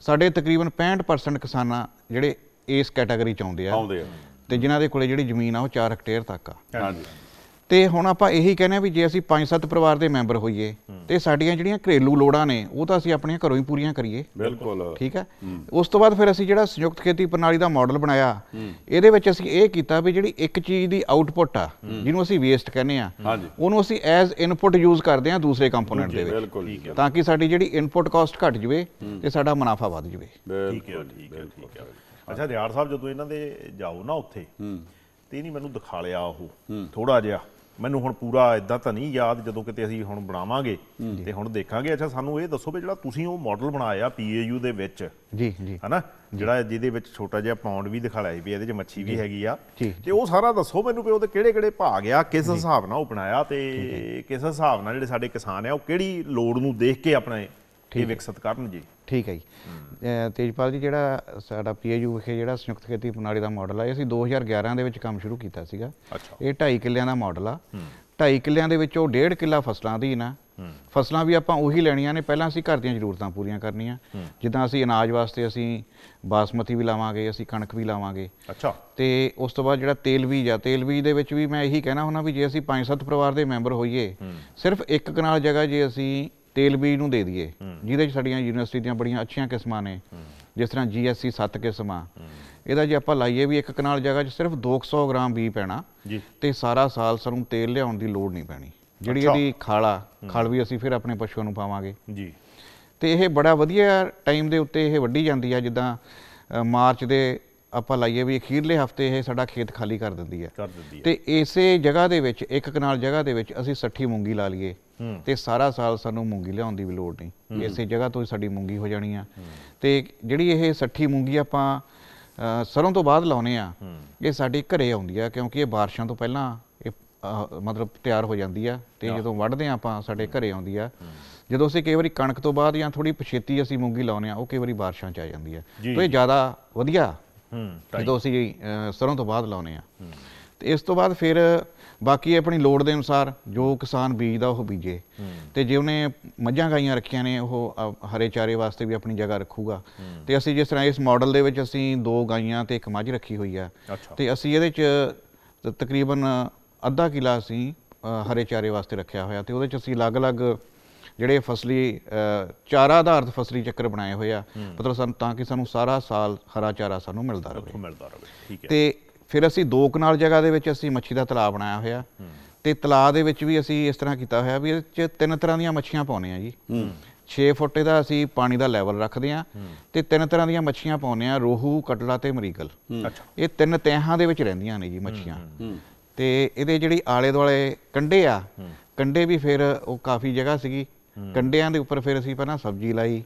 ਸਾਡੇ ਤਕਰੀਬਨ 65% ਕਿਸਾਨਾਂ ਜਿਹੜੇ ਇਸ ਕੈਟਾਗਰੀ ਚ ਆਉਂਦੇ ਆ। ਆਉਂਦੇ ਆ। ਤੇ ਜਿਨ੍ਹਾਂ ਦੇ ਕੋਲੇ ਜਿਹੜੀ ਜ਼ਮੀਨ ਆ ਉਹ 4 ਹੈਕਟੇਅਰ ਤੱਕ ਆ। ਹਾਂਜੀ। ਤੇ ਹੁਣ ਆਪਾਂ ਇਹੀ ਕਹਿੰਦੇ ਆ ਵੀ ਜੇ ਅਸੀਂ 5-7 ਪਰਿਵਾਰ ਦੇ ਮੈਂਬਰ ਹੋਈਏ ਤੇ ਸਾਡੀਆਂ ਜਿਹੜੀਆਂ ਘਰੇਲੂ ਲੋੜਾਂ ਨੇ ਉਹ ਤਾਂ ਅਸੀਂ ਆਪਣੀਆਂ ਘਰੋਂ ਹੀ ਪੂਰੀਆਂ ਕਰੀਏ। ਬਿਲਕੁਲ। ਠੀਕ ਹੈ। ਉਸ ਤੋਂ ਬਾਅਦ ਫਿਰ ਅਸੀਂ ਜਿਹੜਾ ਸੰਯੁਕਤ ਖੇਤੀ ਪ੍ਰਣਾਲੀ ਦਾ ਮਾਡਲ ਬਣਾਇਆ ਇਹਦੇ ਵਿੱਚ ਅਸੀਂ ਇਹ ਕੀਤਾ ਵੀ ਜਿਹੜੀ ਇੱਕ ਚੀਜ਼ ਦੀ ਆਊਟਪੁੱਟ ਆ ਜਿਹਨੂੰ ਅਸੀਂ ਵੇਸਟ ਕਹਿੰਦੇ ਆ ਹਾਂਜੀ। ਉਹਨੂੰ ਅਸੀਂ ਐਜ਼ ਇਨਪੁਟ ਯੂਜ਼ ਕਰਦੇ ਆ ਦੂਸਰੇ ਕੰਪੋਨੈਂਟ ਦੇ ਵਿੱਚ। ਤਾਂ ਕਿ ਸਾਡੀ ਜਿਹੜੀ ਇਨਪੁਟ ਕਾਸਟ ਘਟ ਜਵੇ ਤੇ ਸਾਡਾ ਮੁਨਾਫਾ ਵੱਧ ਜਵੇ। ਠੀਕ ਹੈ ਠੀਕ ਹੈ ਠੀਕ ਹੈ। ਅੱਛਾ ਰਿਆੜ ਸਾਹਿਬ ਜਦੋਂ ਇਹਨਾਂ ਦੇ ਜਾਓ ਨਾ ਉੱਥੇ ਤੇ ਨਹੀਂ ਮੈਨੂੰ ਦਿਖਾ ਲਿਆ ਉਹ ਥੋੜਾ ਜਿਹਾ। ਮੈਨੂੰ ਹੁਣ ਪੂਰਾ ਇਦਾਂ ਤਾਂ ਨਹੀਂ ਯਾਦ ਜਦੋਂ ਕਿਤੇ ਅਸੀਂ ਹੁਣ ਬਣਾਵਾਂਗੇ ਤੇ ਹੁਣ ਦੇਖਾਂਗੇ। ਅੱਛਾ ਸਾਨੂੰ ਇਹ ਦੱਸੋ ਵੀ ਜਿਹੜਾ ਤੁਸੀਂ ਉਹ ਮਾਡਲ ਬਣਾਇਆ ਪੀਏਯੂ ਦੇ ਵਿੱਚ। ਜੀ ਜੀ। ਹਨਾ? ਜਿਹੜਾ ਜਿਹਦੇ ਵਿੱਚ ਛੋਟਾ ਜਿਹਾ ਪੌਂਡ ਵੀ ਦਿਖਾ ਲਿਆ ਵੀ ਇਹਦੇ 'ਚ ਮੱਛੀ ਵੀ ਹੈਗੀ ਆ। ਤੇ ਉਹ ਸਾਰਾ ਦੱਸੋ ਮੈਨੂੰ ਵੀ ਉਹਦੇ ਕਿਹੜੇ ਕਿਹੜੇ ਭਾਗ ਆ ਕਿਸ ਹਿਸਾਬ ਨਾਲ ਉਹ ਬਣਾਇਆ ਤੇ ਕਿਸ ਹਿਸਾਬ ਨਾਲ ਜਿਹੜੇ ਸਾਡੇ ਕਿਸਾਨ ਆ ਉਹ ਕਿਹੜੀ ਲੋੜ ਨੂੰ ਦੇਖ ਕੇ ਆਪਣੇ ਇਹ ਵਿਕਸਿਤ ਕਰਨ ਜੀ ਠੀਕ ਹੈ ਜੀ। ਤੇਜਪਾਲ ਜੀ ਜਿਹੜਾ ਸਾਡਾ ਪੀਏਯੂ ਵਿਖੇ ਜਿਹੜਾ ਸੰਯੁਕਤ ਖੇਤੀ ਪ੍ਰਣਾਲੀ ਦਾ ਮਾਡਲ ਆ ਇਹ ਅਸੀਂ 2011 ਦੇ ਵਿੱਚ ਕੰਮ ਸ਼ੁਰੂ ਕੀਤਾ ਸੀਗਾ। ਇਹ 2.5 ਕਿੱਲਿਆਂ ਦਾ ਮਾਡਲ ਆ। 2.5 ਕਿੱਲਿਆਂ ਦੇ ਵਿੱਚੋਂ 1.5 ਕਿੱਲਾ ਫਸਲਾਂ ਦੀ ਨਾ। ਫਸਲਾਂ ਵੀ ਆਪਾਂ ਉਹੀ ਲੈਣੀਆਂ ਨੇ ਪਹਿਲਾਂ ਅਸੀਂ ਘਰ ਦੀਆਂ ਜ਼ਰੂਰਤਾਂ ਪੂਰੀਆਂ ਕਰਨੀਆਂ। ਜਿੱਦਾਂ ਅਸੀਂ ਅਨਾਜ ਵਾਸਤੇ ਅਸੀਂ ਬਾਸਮਤੀ ਵੀ ਲਾਵਾਂਗੇ ਅਸੀਂ ਕਣਕ ਵੀ ਲਾਵਾਂਗੇ। ਅੱਛਾ। ਤੇ ਉਸ ਤੋਂ ਬਾਅਦ ਜਿਹੜਾ ਤੇਲ ਬੀਜ ਆ ਤੇਲ ਬੀਜ ਦੇ ਵਿੱਚ ਵੀ ਮੈਂ ਇਹੀ ਕਹਿਣਾ ਹੁੰਦਾ ਵੀ ਜੇ ਅਸੀਂ 5-7 ਪਰਿਵਾਰ ਦੇ ਮੈਂਬਰ ਹੋਈਏ ਸਿਰਫ ਇੱਕ ਕਨਾਲ ਜਗ੍ਹਾ ਜੇ ਅਸੀਂ ਤੇਲ ਬੀਜ ਨੂੰ ਦੇ ਦਈਏ। ਜਿਹਦੇ 'ਚ ਸਾਡੀਆਂ ਯੂਨੀਵਰਸਿਟੀ ਦੀਆਂ ਬੜੀਆਂ ਅੱਛੀਆਂ ਕਿਸਮਾਂ ਨੇ। ਜਿਸ ਤਰ੍ਹਾਂ ਜੀਐਸਸੀ 7 ਕਿਸਮ। ਇਹਦਾ ਜੇ ਆਪਾਂ ਲਾਈਏ ਵੀ ਇੱਕ ਕਨਾਲ ਜਗ੍ਹਾ 'ਚ ਸਿਰਫ 200 ਗ੍ਰਾਮ ਬੀ ਪੈਣਾ ਤੇ ਸਾਰਾ ਸਾਲ ਸਾਨੂੰ ਤੇਲ ਲਿਆਉਣ ਦੀ ਲੋੜ ਨਹੀਂ ਪੈਣੀ। ਜਿਹੜੀ। ਇਹਦੀ ਖਾਲਾ ਖਲ ਵੀ ਅਸੀਂ ਫਿਰ ਆਪਣੇ ਪਸ਼ੂਆਂ ਨੂੰ ਪਾਵਾਂਗੇ। ਜੀ। ਤੇ ਇਹ ਬੜਾ ਵਧੀਆ ਟਾਈਮ ਦੇ ਉੱਤੇ ਇਹ ਵੱਢੀ ਜਾਂਦੀ ਆ ਜਿੱਦਾਂ ਮਾਰਚ ਦੇ ਆਪਾਂ ਲਾਈਏ ਵੀ ਅਖੀਰਲੇ ਹਫ਼ਤੇ ਇਹ ਸਾਡਾ ਖੇਤ ਖਾਲੀ ਕਰ ਦਿੰਦੀ ਆ ਕਰ ਦਿੰਦੀ ਹੈ। ਤੇ ਇਸੇ ਜਗ੍ਹਾ ਦੇ ਵਿੱਚ ਇੱਕ ਕਨਾਲ ਜਗ੍ਹਾ ਦੇ ਵਿੱਚ ਅਸੀਂ 60 ਮੂੰਗੀ ਲਾ ਲਈਏ। ਤੇ ਸਾਰਾ ਸਾਲ ਸਾਨੂੰ ਮੂੰਗੀ ਲਿਆਉਣ ਦੀ ਵੀ ਲੋੜ ਨਹੀਂ। ਇਸੇ ਜਗ੍ਹਾ ਤੋਂ ਹੀ ਸਾਡੀ ਮੂੰਗੀ ਹੋ ਜਾਣੀ ਆ। ਤੇ ਜਿਹੜੀ ਇਹ 60 ਮੂੰਗੀ ਆਪਾਂ ਸਰੋਂ ਤੋਂ ਬਾਅਦ ਲਾਉਨੇ ਆ ਇਹ ਸਾਡੀ ਘਰੇ ਆਉਂਦੀ ਆ ਕਿਉਂਕਿ ਇਹ ਬਾਰਿਸ਼ਾਂ ਤੋਂ ਪਹਿਲਾਂ ਇਹ ਮਤਲਬ ਤਿਆਰ ਹੋ ਜਾਂਦੀ ਆ। ਤੇ ਜਦੋਂ ਵੱਢਦੇ ਆ ਆਪਾਂ ਸਾਡੇ ਘਰੇ ਆਉਂਦੀ ਆ। ਜਦੋਂ ਅਸੀਂ ਕਈ ਵਾਰੀ ਕਣਕ ਤੋਂ ਬਾਅਦ ਜਾਂ ਥੋੜੀ ਪਛੇਤੀ ਅਸੀਂ ਮੂੰਗੀ ਲਾਉਨੇ ਆ ਉਹ ਕਈ ਵਾਰੀ ਬਾਰਿਸ਼ਾਂ ਚ ਆ ਜਾਂਦੀ ਆ। ਤਾਂ ਇਹ ਜ਼ਿਆਦਾ ਵਧੀਆ ਹੂੰ ਜਦੋਂ ਅਸੀਂ ਸਰੋਂ ਤੋਂ ਬਾਅਦ ਲਾਉਨੇ ਆ ਤੇ ਇਸ ਤੋਂ ਬਾਅਦ ਫਿਰ ਬਾਕੀ ਆਪਣੀ ਲੋੜ ਦੇ ਅਨੁਸਾਰ ਜੋ ਕਿਸਾਨ ਬੀਜਦਾ ਉਹ ਬੀਜੇ। ਤੇ ਜੇ ਉਹਨੇ ਮੱਝਾਂ ਗਾਈਆਂ ਰੱਖੀਆਂ ਨੇ ਉਹ ਹਰੇ ਚਾਰੇ ਵਾਸਤੇ ਵੀ ਆਪਣੀ ਜਗ੍ਹਾ ਰੱਖੂਗਾ। ਤੇ ਅਸੀਂ ਜਿਸ ਤਰ੍ਹਾਂ ਇਸ ਮਾਡਲ ਦੇ ਵਿੱਚ ਅਸੀਂ ਦੋ ਗਾਈਆਂ ਤੇ ਇੱਕ ਮੱਝ ਰੱਖੀ ਹੋਈ ਆ। ਤੇ ਅਸੀਂ ਇਹਦੇ ਚ ਤਕਰੀਬਨ ਅੱਧਾ ਕਿਲਾ ਅਸੀਂ ਹਰੇ ਚਾਰੇ ਵਾਸਤੇ ਰੱਖਿਆ ਹੋਇਆ। ਤੇ ਉਹਦੇ ਚ ਅਸੀਂ ਅਲੱਗ-ਅਲੱਗ ਜਿਹੜੇ ਫਸਲੀ ਚਾਰਾ ਆਧਾਰਿਤ ਫਸਲੀ ਚੱਕਰ ਬਣਾਏ ਹੋਏ ਆ ਮਤਲਬ ਸਾਨੂੰ ਤਾਂ ਕਿ ਸਾਨੂੰ ਸਾਰਾ ਸਾਲ ਹਰਾ ਚਾਰਾ ਸਾਨੂੰ ਮਿਲਦਾ ਰਹੇ। ਮਿਲਦਾ ਰਹੇ ਠੀਕ ਹੈ। ਤੇ ਫਿਰ ਅਸੀਂ ਦੋ ਕਨਾਲ ਜਗ੍ਹਾ ਦੇ ਵਿੱਚ ਅਸੀਂ ਮੱਛੀ ਦਾ ਤਲਾਅ ਬਣਾਇਆ ਹੋਇਆ। ਤੇ ਤਲਾਅ ਦੇ ਵਿੱਚ ਵੀ ਅਸੀਂ ਇਸ ਤਰ੍ਹਾਂ ਕੀਤਾ ਹੋਇਆ ਵੀ ਇਹਦੇ ਚ ਤਿੰਨ ਤਰ੍ਹਾਂ ਦੀਆਂ ਮੱਛੀਆਂ ਪਾਉਨੇ ਆ ਜੀ। 6 ਫੁੱਟ ਦਾ ਅਸੀਂ ਪਾਣੀ ਦਾ ਲੈਵਲ ਰੱਖਦੇ ਆ ਤੇ ਤਿੰਨ ਤਰ੍ਹਾਂ ਦੀਆਂ ਮੱਛੀਆਂ ਪਾਉਨੇ ਆ ਰੋਹੂ ਕਟਲਾ ਤੇ ਮਰੀਗਲ ਅੱਛਾ। ਇਹ ਤਿੰਨ ਤਹਿਾਂ ਦੇ ਵਿੱਚ ਰਹਿੰਦੀਆਂ ਨੇ ਜੀ ਮੱਛੀਆਂ। ਤੇ ਇਹਦੇ ਜਿਹੜੀ ਆਲੇ ਦੁਆਲੇ ਕੰਡੇ ਆ ਕੰਡੇ ਵੀ ਫਿਰ ਉਹ ਕਾਫੀ ਜਗ੍ਹਾ ਸੀਗੀ। ਕੰਡਿਆਂ ਦੇ ਉੱਪਰ ਫਿਰ ਅਸੀਂ ਪਹਿਲਾਂ ਸਬਜ਼ੀ ਲਾਈ।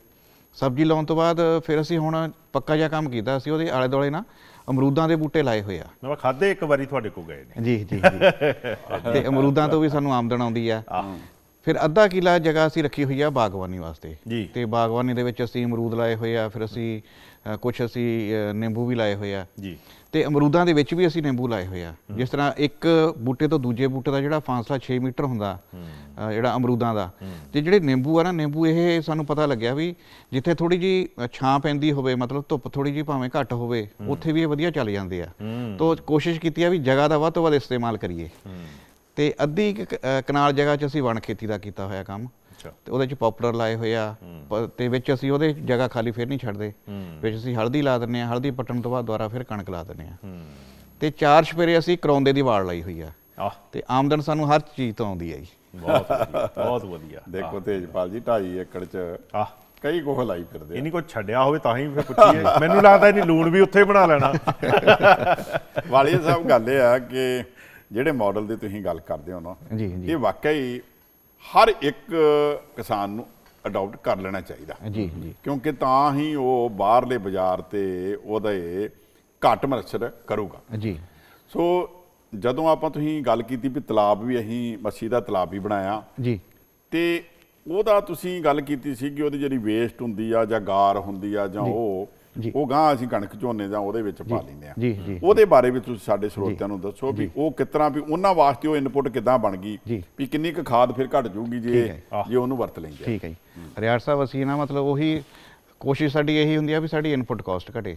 ਸਬਜ਼ੀ ਲਾਉਣ ਤੋਂ ਬਾਅਦ ਫਿਰ ਅਸੀਂ ਹੁਣ ਪੱਕਾ ਜਿਹਾ ਕੰਮ ਕੀਤਾ। ਸੀ ਉਹਦੇ ਆਲੇ ਦੁਆਲੇ ਨਾ ਅਮਰੂਦਾਂ ਦੇ ਬੂਟੇ ਲਾਏ ਹੋਏ ਆ। ਮੈਂ ਖਾਦੇ ਇੱਕ ਵਾਰੀ ਤੁਹਾਡੇ ਕੋਲ ਗਏ ਨੇ। ਜੀ ਜੀ ਜੀ। ਤੇ ਅਮਰੂਦਾਂ ਤੋਂ ਵੀ ਸਾਨੂੰ ਆਮਦਨ ਆਉਂਦੀ ਆ। ਫਿਰ ਅੱਧਾ ਕਿਲਾ ਜਗ੍ਹਾ ਅਸੀਂ ਰੱਖੀ ਹੋਈ ਆ ਬਾਗਬਾਨੀ ਵਾਸਤੇ। ਤੇ ਬਾਗਬਾਨੀ ਦੇ ਵਿੱਚ ਅਸੀਂ ਅਮਰੂਦ ਲਾਏ ਹੋਏ ਆ। ਫਿਰ ਅਸੀਂ ਕੁਝ ਅਸੀਂ ਨਿੰਬੂ ਵੀ ਲਾਏ ਹੋਏ ਆ। ਜੀ। ਤੇ ਅਮਰੂਦਾਂ ਦੇ ਵਿੱਚ ਵੀ ਅਸੀਂ ਨਿੰਬੂ ਲਾਏ ਹੋਏ ਆ। ਜਿਸ ਤਰ੍ਹਾਂ ਇੱਕ ਬੂਟੇ ਤੋਂ ਦੂਜੇ ਬੂਟੇ ਦਾ ਜਿਹੜਾ ਫਾਸਲਾ 6 ਮੀਟਰ ਹੁੰਦਾ ਜਿਹੜਾ ਅਮਰੂਦਾਂ ਦਾ। ਤੇ ਜਿਹੜੇ ਨਿੰਬੂ ਆ ਨਾ ਨਿੰਬੂ ਇਹ ਸਾਨੂੰ ਪਤਾ ਲੱਗਿਆ ਵੀ ਜਿੱਥੇ ਥੋੜੀ ਜੀ ਛਾਂ ਪੈਂਦੀ ਹੋਵੇ ਮਤਲਬ ਧੁੱਪ ਥੋੜੀ ਜੀ ਭਾਵੇਂ ਘੱਟ ਹੋਵੇ ਉੱਥੇ ਵੀ ਇਹ ਵਧੀਆ ਚੱਲ ਜਾਂਦੇ ਆ। ਤੋਂ ਕੋਸ਼ਿਸ਼ ਕੀਤੀ ਆ ਵੀ ਜਗ੍ਹਾ ਦਾ ਵੱਧ ਤੋਂ ਵੱਧ ਇਸਤੇਮਾਲ ਕਰੀਏ। ਤੇ ਅੱਧੀ ਕਨਾਲ ਜਗ੍ਹਾ 'ਚ ਅਸੀਂ ਵਣ ਖੇਤੀ ਦਾ ਕੀਤਾ ਹੋਇਆ ਕੰਮ। ਅੱਛਾ। ਤੇ ਉਹਦੇ 'ਚ ਪੌਪੂਲਰ ਲਾਏ ਹੋਏ ਆ। ਤੇ ਵਿੱਚ ਅਸੀਂ ਉਹਦੇ ਜਗ੍ਹਾ ਖਾਲੀ ਫਿਰ ਨਹੀਂ ਛੱਡਦੇ। ਵਿੱਚ ਅਸੀਂ ਹਲਦੀ ਲਾ ਦਿੰਨੇ ਆ ਹਲਦੀ ਪੱਟਣ ਤੋਂ ਬਾਅਦ ਦੁਬਾਰਾ ਫਿਰ ਕਣਕ ਲਾ ਦਿੰਨੇ ਆ। ਤੇ ਚਾਰ ਛਪੇਰੇ ਅਸੀਂ ਕਰੌਂਦੇ ਦੀ ਵਾੜ ਲਾਈ ਹੋਈ ਆ। ਆਹ। ਤੇ ਆਮਦਨ ਸਾਨੂੰ ਹਰ ਚੀਜ਼ ਤੋਂ ਆਉਂਦੀ ਹੈ ਜੀ। ਬਹੁਤ ਵਧੀਆ ਬਹੁਤ ਵਧੀਆ। ਦੇਖੋ ਤੇਜਪਾਲ ਜੀ 2.5 ਏਕੜ ਚ ਆਹ। ਕਈ ਕੋਹ ਲਾਈ ਫਿਰਦੇ। ਇਹਨੀ ਕੋਈ ਛੱਡਿਆ ਹੋਵੇ ਤਾਂ ਹੀ ਫਿਰ ਪੁੱਛੀਏ। ਮੈਨੂੰ ਲੱਗਦਾ ਇਹਨੀ ਲੂਣ ਵੀ ਉੱਥੇ ਬਣਾ ਲੈਣਾ। ਵਾਲੀਆ ਸਾਹਿਬ ਗੱਲ ਇਹ ਆ ਕਿ ਜਿਹੜੇ ਮਾਡਲ ਦੀ ਤੁਸੀਂ ਗੱਲ ਕਰਦੇ ਹੋ ਨਾ ਜੀ ਜੀ। ਇਹ ਵਾਕਈ ਹਰ ਇੱਕ ਕਿਸਾਨ ਨੂੰ ਅਡਾਪਟ ਕਰ ਲੈਣਾ ਚਾਹੀਦਾ। ਜੀ ਜੀ। ਕਿਉਂਕਿ ਤਾਂ ਹੀ ਉਹ ਬਾਹਰਲੇ ਬਾਜ਼ਾਰ ਤੇ ਉਹਦੇ ਘੱਟ ਮਰਸਰ ਕਰੂਗਾ। ਜੀ। ਸੋ ਜਦੋਂ ਆਪਾਂ ਤੁਸੀਂ ਗੱਲ ਕੀਤੀ ਵੀ ਤਲਾਬ ਵੀ ਅਸੀਂ ਮੱਛੀ ਦਾ ਤਲਾਬ ਵੀ ਬਣਾਇਆ। ਜੀ। ਤੇ ਉਹਦਾ ਤੁਸੀਂ ਗੱਲ ਕੀਤੀ ਸੀ ਕਿ ਉਹਦੀ ਜਿਹੜੀ ਵੇਸਟ ਹੁੰਦੀ ਆ ਜਾਂ ਗਾਰ ਹੁੰਦੀ ਆ ਜਾਂ। ਉਹ ਜੀ। ਉਹ ਗਾਂ ਅਸੀਂ ਕਣਕ ਝੋਨੇ ਜਾਂ ਉਹਦੇ ਵਿੱਚ ਪਾ ਲੈਂਦੇ ਆ। ਜੀ ਜੀ। ਉਹਦੇ ਬਾਰੇ ਵੀ ਤੁਸੀਂ ਸਾਡੇ ਸਰੋਤਿਆਂ ਨੂੰ ਦੱਸੋ ਵੀ ਉਹ ਕਿਸ ਤਰ੍ਹਾਂ ਵੀ ਉਹਨਾਂ ਵਾਸਤੇ ਉਹ ਇਨਪੁਟ ਕਿੱਦਾਂ ਬਣ ਗਈ। ਵੀ ਕਿੰਨੀ ਕੁ ਖਾਦ ਫਿਰ ਘਟ ਜਾਊਗੀ ਜੇ। ਜੇ। ਉਹਨੂੰ ਵਰਤ ਲੈਂਦੇ ਆ। ਠੀਕ ਹੈ ਜੀ। ਰਿਆੜ ਸਾਹਿਬ ਅਸੀਂ ਨਾ ਮਤਲਬ ਉਹੀ ਕੋਸ਼ਿਸ਼ ਸਾਡੀ ਇਹੀ ਹੁੰਦੀ ਆ ਵੀ ਸਾਡੀ ਇਨਪੁਟ ਕਾਸਟ ਘਟੇ।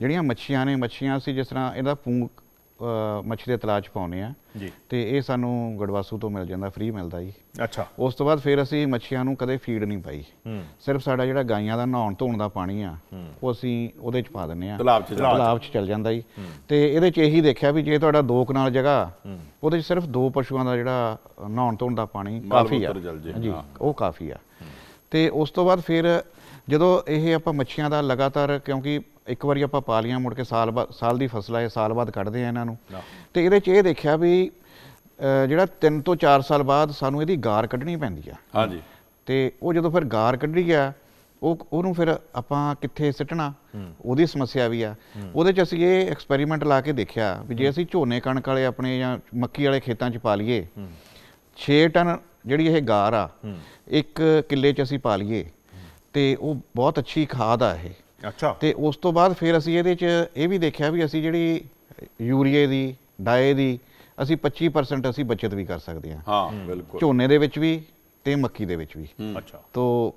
ਜਿਹੜੀਆਂ ਮੱਛੀਆਂ ਨੇ ਮੱਛੀਆਂ ਅਸੀਂ ਜਿਸ ਤਰ੍ਹਾਂ ਇਹਦਾ ਪੂੰਗ ਮੱਛੀ ਦੇ ਤਲਾਸ਼ ਪਾਉਨੇ ਆ ਜੀ। ਤੇ ਇਹ ਸਾਨੂੰ ਗੜਵਾਸੂ ਤੋਂ ਮਿਲ ਜਾਂਦਾ ਫ੍ਰੀ ਮਿਲਦਾ ਜੀ। ਅੱਛਾ। ਉਸ ਤੋਂ ਬਾਅਦ ਫਿਰ ਅਸੀਂ ਮੱਛੀਆਂ ਨੂੰ ਕਦੇ ਫੀਡ ਨਹੀਂ ਪਾਈ। ਸਿਰਫ ਸਾਡਾ ਜਿਹੜਾ ਗਾਈਆਂ ਦਾ ਨਹਾਉਣ ਧੋਣ ਦਾ ਪਾਣੀ ਆ ਉਹ ਅਸੀਂ ਉਹਦੇ ਚ ਪਾ ਦਿੰਨੇ ਆ ਤਲਾਬ 'ਚ। ਤਲਾਬ ਚ ਚਲ ਜਾਂਦਾ ਜੀ। ਤੇ ਇਹਦੇ ਚ ਇਹੀ ਦੇਖਿਆ ਵੀ ਜੇ ਤੁਹਾਡਾ ਦੋ ਕਨਾਲ ਜਗ੍ਹਾ ਉਹਦੇ ਚ ਸਿਰਫ ਦੋ ਪਸ਼ੂਆਂ ਦਾ ਜਿਹੜਾ ਨਹਾਉਣ ਧੋਣ ਦਾ ਪਾਣੀ ਕਾਫੀ ਆ। ਜੇ। ਉਹ ਕਾਫੀ ਆ। ਤੇ ਉਸ ਤੋਂ ਬਾਅਦ ਫਿਰ ਜਦੋਂ ਇਹ ਆਪਾਂ ਮੱਛੀਆਂ ਦਾ ਲਗਾਤਾਰ ਕਿਉਂਕਿ ਇੱਕ ਵਾਰੀ ਆਪਾਂ ਪਾ ਲੀਆਂ ਮੁੜ ਕੇ ਸਾਲ ਬਾਅਦ ਸਾਲ ਦੀ ਫਸਲ ਆ ਇਹ ਸਾਲ ਬਾਅਦ ਕੱਢਦੇ ਆ ਇਹਨਾਂ ਨੂੰ। ਤੇ ਇਹਦੇ ਚ ਇਹ ਦੇਖਿਆ ਵੀ ਜਿਹੜਾ 3 ਤੋਂ 4 ਸਾਲ ਬਾਅਦ ਸਾਨੂੰ ਇਹਦੀ ਗਾਰ ਕੱਢਣੀ ਪੈਂਦੀ ਆ। ਹਾਂਜੀ। ਤੇ ਉਹ ਜਦੋਂ ਫਿਰ ਗਾਰ ਕੱਢੀ ਗਿਆ ਉਹ ਉਹਨੂੰ ਫਿਰ ਆਪਾਂ ਕਿੱਥੇ ਸਿੱਟਣਾ? ਉਹਦੀ ਸਮੱਸਿਆ ਵੀ ਆ। ਉਹਦੇ ਚ ਅਸੀਂ ਇਹ ਐਕਸਪੈਰੀਮੈਂਟ ਲਾ ਕੇ ਦੇਖਿਆ ਵੀ ਜੇ ਅਸੀਂ ਝੋਨੇ ਕਣਕ ਵਾਲੇ ਆਪਣੇ ਜਾਂ ਮੱਕੀ ਵਾਲੇ ਖੇਤਾਂ ਚ ਪਾ ਲਈਏ 6 ਟਨ ਜਿਹੜੀ ਇਹ ਗਾਰ ਆ ਇੱਕ ਕਿੱਲੇ ਚ ਅਸੀਂ ਪਾ ਲਈਏ ਤੇ ਉਹ ਬਹੁਤ ਅੱਛੀ ਖਾਦ ਆ ਇਹ। ਅੱਛਾ। ਤੇ ਉਸ ਤੋਂ ਬਾਅਦ ਫਿਰ ਅਸੀਂ ਇਹਦੇ ਚ ਇਹ ਵੀ ਦੇਖਿਆ ਵੀ ਅਸੀਂ ਜਿਹੜੀ ਯੂਰੀਏ ਦੀ ਡਾਏ ਦੀ ਅਸੀਂ 25% ਅਸੀਂ ਬਚਤ ਵੀ ਕਰ ਸਕਦੇ ਹਾਂ। ਹਾਂ ਬਿਲਕੁਲ। ਝੋਨੇ ਦੇ ਵਿੱਚ ਵੀ ਤੇ ਮੱਕੀ ਦੇ ਵਿੱਚ ਵੀ। ਅੱਛਾ। ਤੋ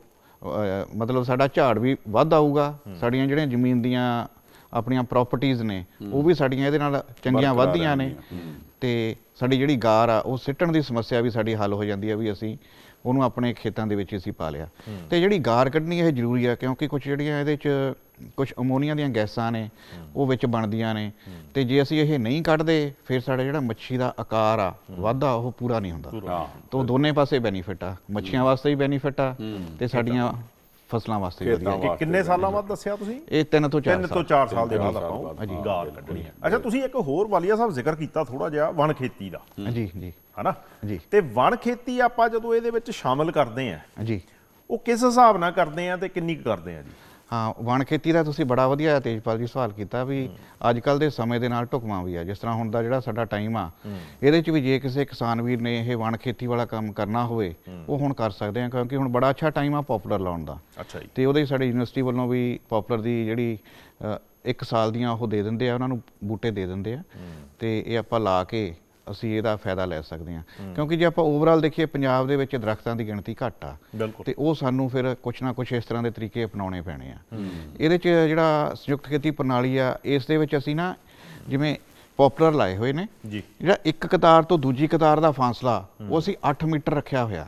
ਮਤਲਬ ਸਾਡਾ ਝਾੜ ਵੀ ਵੱਧ ਆਊਗਾ। ਸਾਡੀਆਂ ਜਿਹੜੀਆਂ ਜ਼ਮੀਨ ਦੀਆਂ ਆਪਣੀਆਂ ਪ੍ਰਾਪਰਟੀਆਂ ਨੇ ਉਹ ਵੀ ਸਾਡੀਆਂ ਇਹਦੇ ਨਾਲ ਚੰਗੀਆਂ ਵੱਧਦੀਆਂ ਨੇ। ਤੇ ਸਾਡੀ ਜਿਹੜੀ ਗਾਰ ਆ ਉਹ ਸਿੱਟਣ ਦੀ ਸਮੱਸਿਆ ਵੀ ਸਾਡੀ ਹੱਲ ਹੋ ਜਾਂਦੀ ਆ ਵੀ ਅਸੀਂ ਉਹਨੂੰ ਆਪਣੇ ਖੇਤਾਂ ਦੇ ਵਿੱਚ ਅਸੀਂ ਪਾ ਲਿਆ। ਤੇ ਜਿਹੜੀ ਗਾਰ ਕੱਢਣੀ ਇਹ ਜ਼ਰੂਰੀ ਆ ਕਿਉਂਕਿ ਕੁਝ ਜਿਹੜੀਆਂ ਇਹਦੇ ਚ ਕੁਝ ਅਮੋਨੀਆ ਦੀਆਂ ਗੈਸਾਂ ਨੇ ਉਹ ਵਿੱਚ ਬਣਦੀਆਂ ਨੇ। ਤੇ ਜੇ ਅਸੀਂ ਇਹ ਨਹੀਂ ਕੱਢਦੇ ਫਿਰ ਸਾਡਾ ਜਿਹੜਾ ਮੱਛੀ ਦਾ ਆਕਾਰ ਆ ਵਾਧਾ ਉਹ ਪੂਰਾ ਨਹੀਂ ਹੁੰਦਾ। ਤੋ ਦੋਨੇ ਪਾਸੇ ਬੈਨੀਫਿਟ ਆ। ਮੱਛੀਆਂ ਵਾਸਤੇ ਵੀ ਬੈਨੀਫਿਟ ਆ ਤੇ ਸਾਡੀਆਂ ਫਸਲਾਂ ਵਾਸਤੇ ਵਧੀਆ। ਕਿ ਕਿੰਨੇ ਸਾਲਾਂ ਬਾਅਦ ਦੱਸਿਆ ਤੁਸੀਂ? ਇਹ ਤਿੰਨ ਤੋਂ ਚਾਰ 3 ਸਾਲ। ਤੋਂ 4 ਸਾਲ ਦੇ ਬਾਅਦ ਆਪਾਂ ਉਹ ਗਾਰ ਕੱਢਣੀ ਹੈ। ਅੱਛਾ ਤੁਸੀਂ ਇੱਕ ਹੋਰ ਵਾਲੀਆ ਸਾਹਿਬ ਜ਼ਿਕਰ ਕੀਤਾ ਥੋੜਾ ਜਿਹਾ ਵਣ ਖੇਤੀ ਦਾ। ਜੀ ਜੀ। ਹਨਾ? ਜੀ। ਤੇ ਵਣ ਖੇਤੀ ਆਪਾਂ ਜਦੋਂ ਇਹਦੇ ਵਿੱਚ ਸ਼ਾਮਲ ਕਰਦੇ ਆ ਜੀ। ਉਹ ਕਿਸ ਹਿਸਾਬ ਨਾਲ ਕਰਦੇ ਆ ਤੇ ਕਿੰਨੀ ਕੁ ਕਰਦੇ ਆ ਜੀ? ਹਾਂ ਵਣ ਖੇਤੀ ਦਾ ਤੁਸੀਂ ਬੜਾ ਵਧੀਆ ਤੇਜਪਾਲ ਜੀ ਸਵਾਲ ਕੀਤਾ ਵੀ ਅੱਜ ਕੱਲ ਦੇ ਸਮੇਂ ਦੇ ਨਾਲ ਢੁਕਵਾਂ ਵੀ ਆ ਜਿਸ ਤਰ੍ਹਾਂ ਹੁਣ ਦਾ ਜਿਹੜਾ ਸਾਡਾ ਟਾਈਮ ਆ ਇਹਦੇ ਚ ਵੀ ਜੇ ਕਿਸੇ ਕਿਸਾਨ ਵੀਰ ਨੇ ਇਹ ਵਣ ਖੇਤੀ ਵਾਲਾ ਕੰਮ ਕਰਨਾ ਹੋਵੇ ਉਹ ਹੁਣ ਕਰ ਸਕਦੇ ਆ ਕਿਉਂਕਿ ਹੁਣ ਬੜਾ ਅੱਛਾ ਟਾਈਮ ਆ ਪਪੂਲਰ ਲਾਉਣ ਦਾ। ਅੱਛਾ ਜੀ। ਤੇ ਉਹਦੇ ਸਾਡੇ ਯੂਨੀਵਰਸਿਟੀ ਵੱਲੋਂ ਵੀ ਪਪੂਲਰ ਦੀ ਜਿਹੜੀ ਇੱਕ ਸਾਲ ਦੀਆਂ ਉਹ ਦੇ ਦਿੰਦੇ ਆ ਉਹਨਾਂ ਨੂੰ ਬੂਟੇ ਦੇ ਦਿੰਦੇ ਆ। ਤੇ ਇਹ ਆਪਾਂ ਲਾ ਕੇ ਅਸੀਂ ਇਹਦਾ ਫਾਇਦਾ ਲੈ ਸਕਦੇ ਹਾਂ। ਕਿਉਂਕਿ ਜੇ ਆਪਾਂ ਓਵਰਆਲ ਦੇਖੀਏ ਪੰਜਾਬ ਦੇ ਵਿੱਚ ਦਰਖਤਾਂ ਦੀ ਗਿਣਤੀ ਘੱਟ ਆ। ਤੇ ਉਹ ਸਾਨੂੰ ਫਿਰ ਕੁਛ ਨਾ ਕੁਛ ਇਸ ਤਰ੍ਹਾਂ ਦੇ ਤਰੀਕੇ ਅਪਣਾਉਣੇ ਪੈਣੇ ਆ। ਇਹਦੇ ਚ ਜਿਹੜਾ ਸੰਯੁਕਤ ਖੇਤੀ ਪ੍ਰਣਾਲੀ ਆ ਇਸ ਦੇ ਵਿੱਚ ਅਸੀਂ ਨਾ ਜਿਵੇਂ ਪਪੂਲਰ ਲਾਏ ਹੋਏ ਨੇ ਜੀ। ਜਿਹੜਾ ਇੱਕ ਕਤਾਰ ਤੋਂ ਦੂਜੀ ਕਤਾਰ ਦਾ ਫਾਸਲਾ ਉਹ ਅਸੀਂ 8 ਮੀਟਰ ਰੱਖਿਆ ਹੋਇਆ।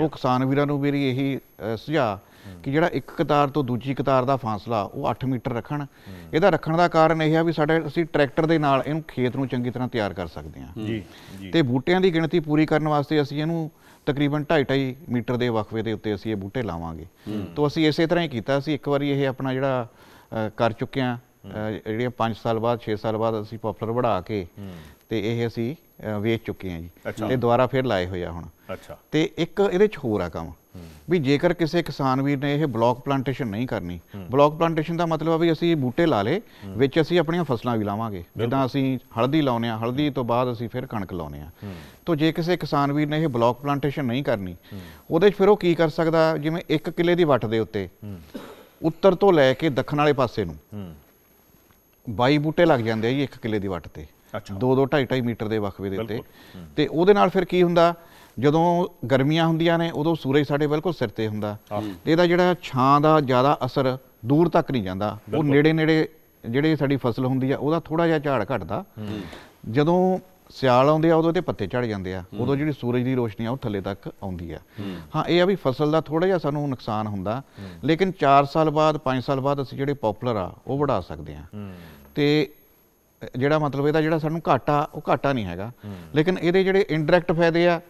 ਉਹ ਕਿਸਾਨ ਵੀਰਾਂ ਨੂੰ ਮੇਰੀ ਇਹੀ ਸੁਝਾਅ ਕਿ ਜਿਹੜਾ ਇੱਕ ਕਤਾਰ ਤੋਂ ਦੂਜੀ ਕਤਾਰ ਦਾ ਫਾਸਲਾ ਉਹ 8 ਮੀਟਰ ਰੱਖਣ। ਇਹਦਾ ਰੱਖਣ ਦਾ ਕਾਰਨ ਇਹ ਆ ਵੀ ਸਾਡੇ ਅਸੀਂ ਟਰੈਕਟਰ ਦੇ ਨਾਲ ਇਹਨੂੰ ਖੇਤ ਨੂੰ ਚੰਗੀ ਤਰ੍ਹਾਂ ਤਿਆਰ ਕਰ ਸਕਦੇ ਹਾਂ। ਜੀ ਜੀ। ਤੇ ਬੂਟਿਆਂ ਦੀ ਗਿਣਤੀ ਪੂਰੀ ਕਰਨ ਵਾਸਤੇ ਅਸੀਂ ਇਹਨੂੰ ਤਕਰੀਬਨ 2.5 ਮੀਟਰ ਦੇ ਵਕਫੇ ਦੇ ਉੱਤੇ ਅਸੀਂ ਇਹ ਬੂਟੇ ਲਾਵਾਂਗੇ। ਤੋਂ ਅਸੀਂ ਇਸੇ ਤਰ੍ਹਾਂ ਹੀ ਕੀਤਾ ਸੀ ਇੱਕ ਵਾਰੀ ਇਹ ਆਪਣਾ ਜਿਹੜਾ ਕਰ ਚੁੱਕੇ ਆ ਜਿਹੜੀਆਂ 5 ਸਾਲ ਬਾਅਦ 6 ਸਾਲ ਬਾਅਦ ਅਸੀਂ ਪਪੂਲਰ ਵਧਾ ਕੇ ਤੇ ਇਹ ਅਸੀਂ ਵੇਚ ਚੁੱਕੇ ਆ ਜੀ। ਤੇ ਦੁਬਾਰਾ ਫਿਰ ਲਾਏ ਹੋਏ ਆ ਹੁਣ। ਅੱਛਾ। ਤੇ ਇੱਕ ਇਹਦੇ ਚ ਹੋਰ ਆ ਕੰਮ। ਵੀ ਜੇਕਰ ਕਿਸੇ ਕਿਸਾਨ ਵੀਰ ਨੇ ਇਹ ਬਲੌਕ ਪਲਾਂਟੇਸ਼ਨ ਨਹੀਂ ਕਰਨੀ ਬਲੌਕ ਪਲਾਂਟੇਸ਼ਨ ਦਾ ਮਤਲਬ ਆ ਵੀ ਅਸੀਂ ਬੂਟੇ ਲਾ ਲੇ ਵਿੱਚ ਅਸੀਂ ਆਪਣੀਆਂ ਫਸਲਾਂ ਵੀ ਲਾਵਾਂਗੇ। ਜਿੱਦਾਂ ਅਸੀਂ ਹਲਦੀ ਲਾਉਨੇ ਆ ਹਲਦੀ ਤੋਂ ਬਾਅਦ ਅਸੀਂ ਫਿਰ ਕਣਕ ਲਾਉਨੇ ਆ ਤੋਂ ਜੇ ਕਿਸੇ ਕਿਸਾਨ ਵੀਰ ਨੇ ਇਹ ਬਲੌਕ ਪਲਾਂਟੇਸ਼ਨ ਨਹੀਂ ਕਰਨੀ ਉਹਦੇ ਚ ਫਿਰ ਉਹ ਕੀ ਕਰ ਸਕਦਾ? ਜਿਵੇਂ ਇੱਕ ਕਿੱਲੇ ਦੀ ਵੱਟ ਦੇ ਉੱਤੇ ਉੱਤਰ ਤੋਂ ਲੈ ਕੇ ਦੱਖਣ ਵਾਲੇ ਪਾਸੇ ਨੂੰ 22 ਬੂਟੇ ਲੱਗ ਜਾਂਦੇ ਆ ਜੀ ਇੱਕ ਕਿੱਲੇ ਦੀ ਵੱਟ ਤੇ। ਅੱਛਾ। 2 2 2.5 ਮੀਟਰ ਦੇ ਵਕਫੇ ਦੇ ਉੱਤੇ। ਤੇ ਉਹਦੇ ਨਾਲ ਫਿਰ ਕੀ ਹੁੰਦਾ? ਜਦੋਂ ਗਰਮੀਆਂ ਹੁੰਦੀਆਂ ਨੇ ਉਦੋਂ ਸੂਰਜ ਸਾਡੇ ਬਿਲਕੁਲ ਸਿਰ ਤੇ ਹੁੰਦਾ। ਤੇ ਇਹਦਾ ਜਿਹੜਾ ਛਾਂ ਦਾ ਜ਼ਿਆਦਾ ਅਸਰ ਦੂਰ ਤੱਕ ਨਹੀਂ ਜਾਂਦਾ। ਉਹ ਨੇੜੇ ਨੇੜੇ ਜਿਹੜੇ ਸਾਡੀ ਫਸਲ ਹੁੰਦੀ ਆ ਉਹਦਾ ਥੋੜਾ ਜਿਹਾ ਝਾੜ ਘਟਦਾ। ਜਦੋਂ ਸਿਆਲ ਆਉਂਦੇ ਆ ਉਦੋਂ ਇਹਦੇ ਪੱਤੇ ਝੜ ਜਾਂਦੇ ਆ। ਉਦੋਂ ਜਿਹੜੀ ਸੂਰਜ ਦੀ ਰੋਸ਼ਨੀ ਆ ਉਹ ਥੱਲੇ ਤੱਕ ਆਉਂਦੀ ਆ। ਹਾਂ। ਇਹ ਆ ਵੀ ਫਸਲ ਦਾ ਥੋੜਾ ਜਿਹਾ ਸਾਨੂੰ ਨੁਕਸਾਨ ਹੁੰਦਾ। ਲੇਕਿਨ 4 ਸਾਲ ਬਾਅਦ 5 ਸਾਲ ਬਾਅਦ ਅਸੀਂ ਜਿਹੜੇ ਪਪੂਲਰ ਆ ਉਹ ਵਧਾ ਸਕਦੇ ਆ। ਤੇ ਜਿਹੜਾ ਮਤਲਬ ਇਹਦਾ ਜਿਹੜਾ ਸਾਨੂੰ ਘਾਟਾ ਉਹ ਘਾਟਾ ਨਹੀਂ ਹੈਗਾ। ਲੇਕਿਨ ਇਹਦੇ ਜਿਹੜੇ ਇਨਡਾਇਰੈਕਟ ਫਾਇਦੇ ਆ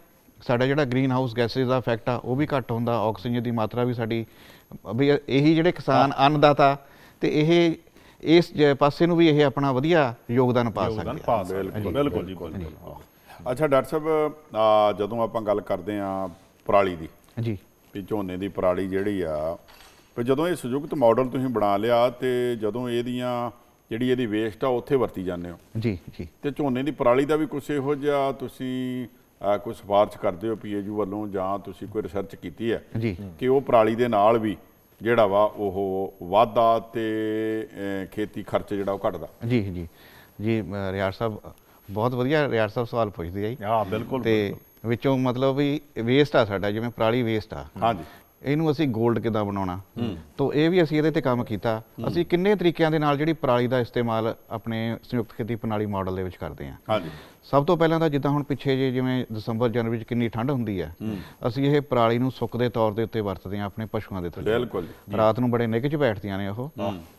ਸਾਡਾ ਜਿਹੜਾ ਗ੍ਰੀਨ ਹਾਊਸ ਗੈਸਸ ਦਾ ਇਫੈਕਟ ਆ ਉਹ ਵੀ ਘੱਟ ਹੁੰਦਾ ਆਕਸੀਜਨ ਦੀ ਮਾਤਰਾ ਵੀ ਸਾਡੀ ਵੀ ਇਹੀ ਜਿਹੜੇ ਕਿਸਾਨ ਅੰਨਦਾਤਾ ਤੇ ਇਹ ਇਸ ਪਾਸੇ ਨੂੰ ਵੀ ਇਹ ਆਪਣਾ ਵਧੀਆ ਯੋਗਦਾਨ ਪਾ ਸਕਦੇ ਸਕਦੇ ਬਿਲਕੁਲ ਜੀ ਬਿਲਕੁਲ। ਅੱਛਾ ਡਾਕਟਰ ਸਾਹਿਬ ਜਦੋਂ ਆਪਾਂ ਗੱਲ ਕਰਦੇ ਆ ਪਰਾਲੀ ਦੀ ਜੀ ਵੀ ਝੋਨੇ ਦੀ ਪਰਾਲੀ ਜਿਹੜੀ ਆ ਵੀ ਜਦੋਂ ਇਹ ਸੰਯੁਕਤ ਮਾਡਲ ਤੁਸੀਂ ਬਣਾ ਲਿਆ ਤੇ ਜਦੋਂ ਇਹਦੀਆਂ ਜਿਹੜੀ ਇਹਦੀ ਵੇਸਟ ਆ ਉੱਥੇ ਵਰਤੀ ਜਾਂਦੇ ਹੋ। ਜੀ ਜੀ। ਤੇ ਝੋਨੇ ਦੀ ਪਰਾਲੀ ਦਾ ਵੀ ਕੁਛ ਇਹੋ ਜਿਹਾ ਤੁਸੀਂ ਕੋਈ ਸਿਫਾਰਿਸ਼ ਕਰਦੇ ਹੋ ਪੀਏਯੂ ਵੱਲੋਂ ਜਾਂ ਤੁਸੀਂ ਕੋਈ ਰਿਸਰਚ ਕੀਤੀ ਹੈ ਕਿ ਉਹ ਪਰਾਲੀ ਦੇ ਨਾਲ ਵੀ ਜਿਹੜਾ ਵਾ ਉਹ ਵਾਧਾ ਤੇ ਖੇਤੀ ਖਰਚ ਜਿਹੜਾ ਉਹ ਘਟਦਾ? ਜੀ ਜੀ। ਜੀ ਅ, ਰਿਆੜ ਸਾਹਿਬ ਬਹੁਤ ਵਧੀਆ ਰਿਆੜ ਸਾਹਿਬ ਸਵਾਲ ਪੁੱਛਦੇ ਆ ਜੀ। ਹਾਂ ਬਿਲਕੁਲ ਤੇ ਵਿੱਚੋਂ ਮਤਲਬ ਵੀ ਵੇਸਟ ਆ ਸਾਡਾ ਜਿਵੇਂ ਪਰਾਲੀ ਵੇਸਟ ਆ। ਹਾਂਜੀ। ਇਹਨੂੰ ਅਸੀਂ 골ਡ ਕਿਦਾਂ ਬਣਾਉਣਾ? ਤੋਂ ਇਹ ਵੀ ਅਸੀਂ ਇਹਦੇ ਤੇ ਕੰਮ ਕੀਤਾ। ਅਸੀਂ ਕਿੰਨੇ ਤਰੀਕਿਆਂ ਦੇ ਨਾਲ ਜਿਹੜੀ ਪਰਾਲੀ ਦਾ ਇਸਤੇਮਾਲ ਆਪਣੇ ਸੰਯੁਕਤ ਖੇਤੀ ਪ੍ਰਣਾਲੀ ਮਾਡਲ ਦੇ ਵਿੱਚ ਕਰਦੇ ਹਾਂ ਹਾਂਜੀ। ਸਭ ਤੋਂ ਪਹਿਲਾਂ ਤਾਂ ਜਿੱਦਾਂ ਹੁਣ ਪਿੱਛੇ ਜੇ ਜਿਵੇਂ ਦਸੰਬਰ ਜਨਵਰੀ ਚ ਕਿੰਨੀ ਠੰਡ ਹੁੰਦੀ ਹੈ ਅਸੀਂ ਇਹ ਪਰਾਲੀ ਨੂੰ ਸੁੱਕ ਦੇ ਤੌਰ ਦੇ ਉੱਤੇ ਵਰਤਦੇ ਹਾਂ ਆਪਣੇ ਪਸ਼ੂਆਂ ਦੇ ਥੱਲੇ। ਬਿਲਕੁਲ ਰਾਤ ਨੂੰ ਬੜੇ ਨਿੱਘ ਚ ਬੈਠਦੀਆਂ ਨੇ ਉਹ।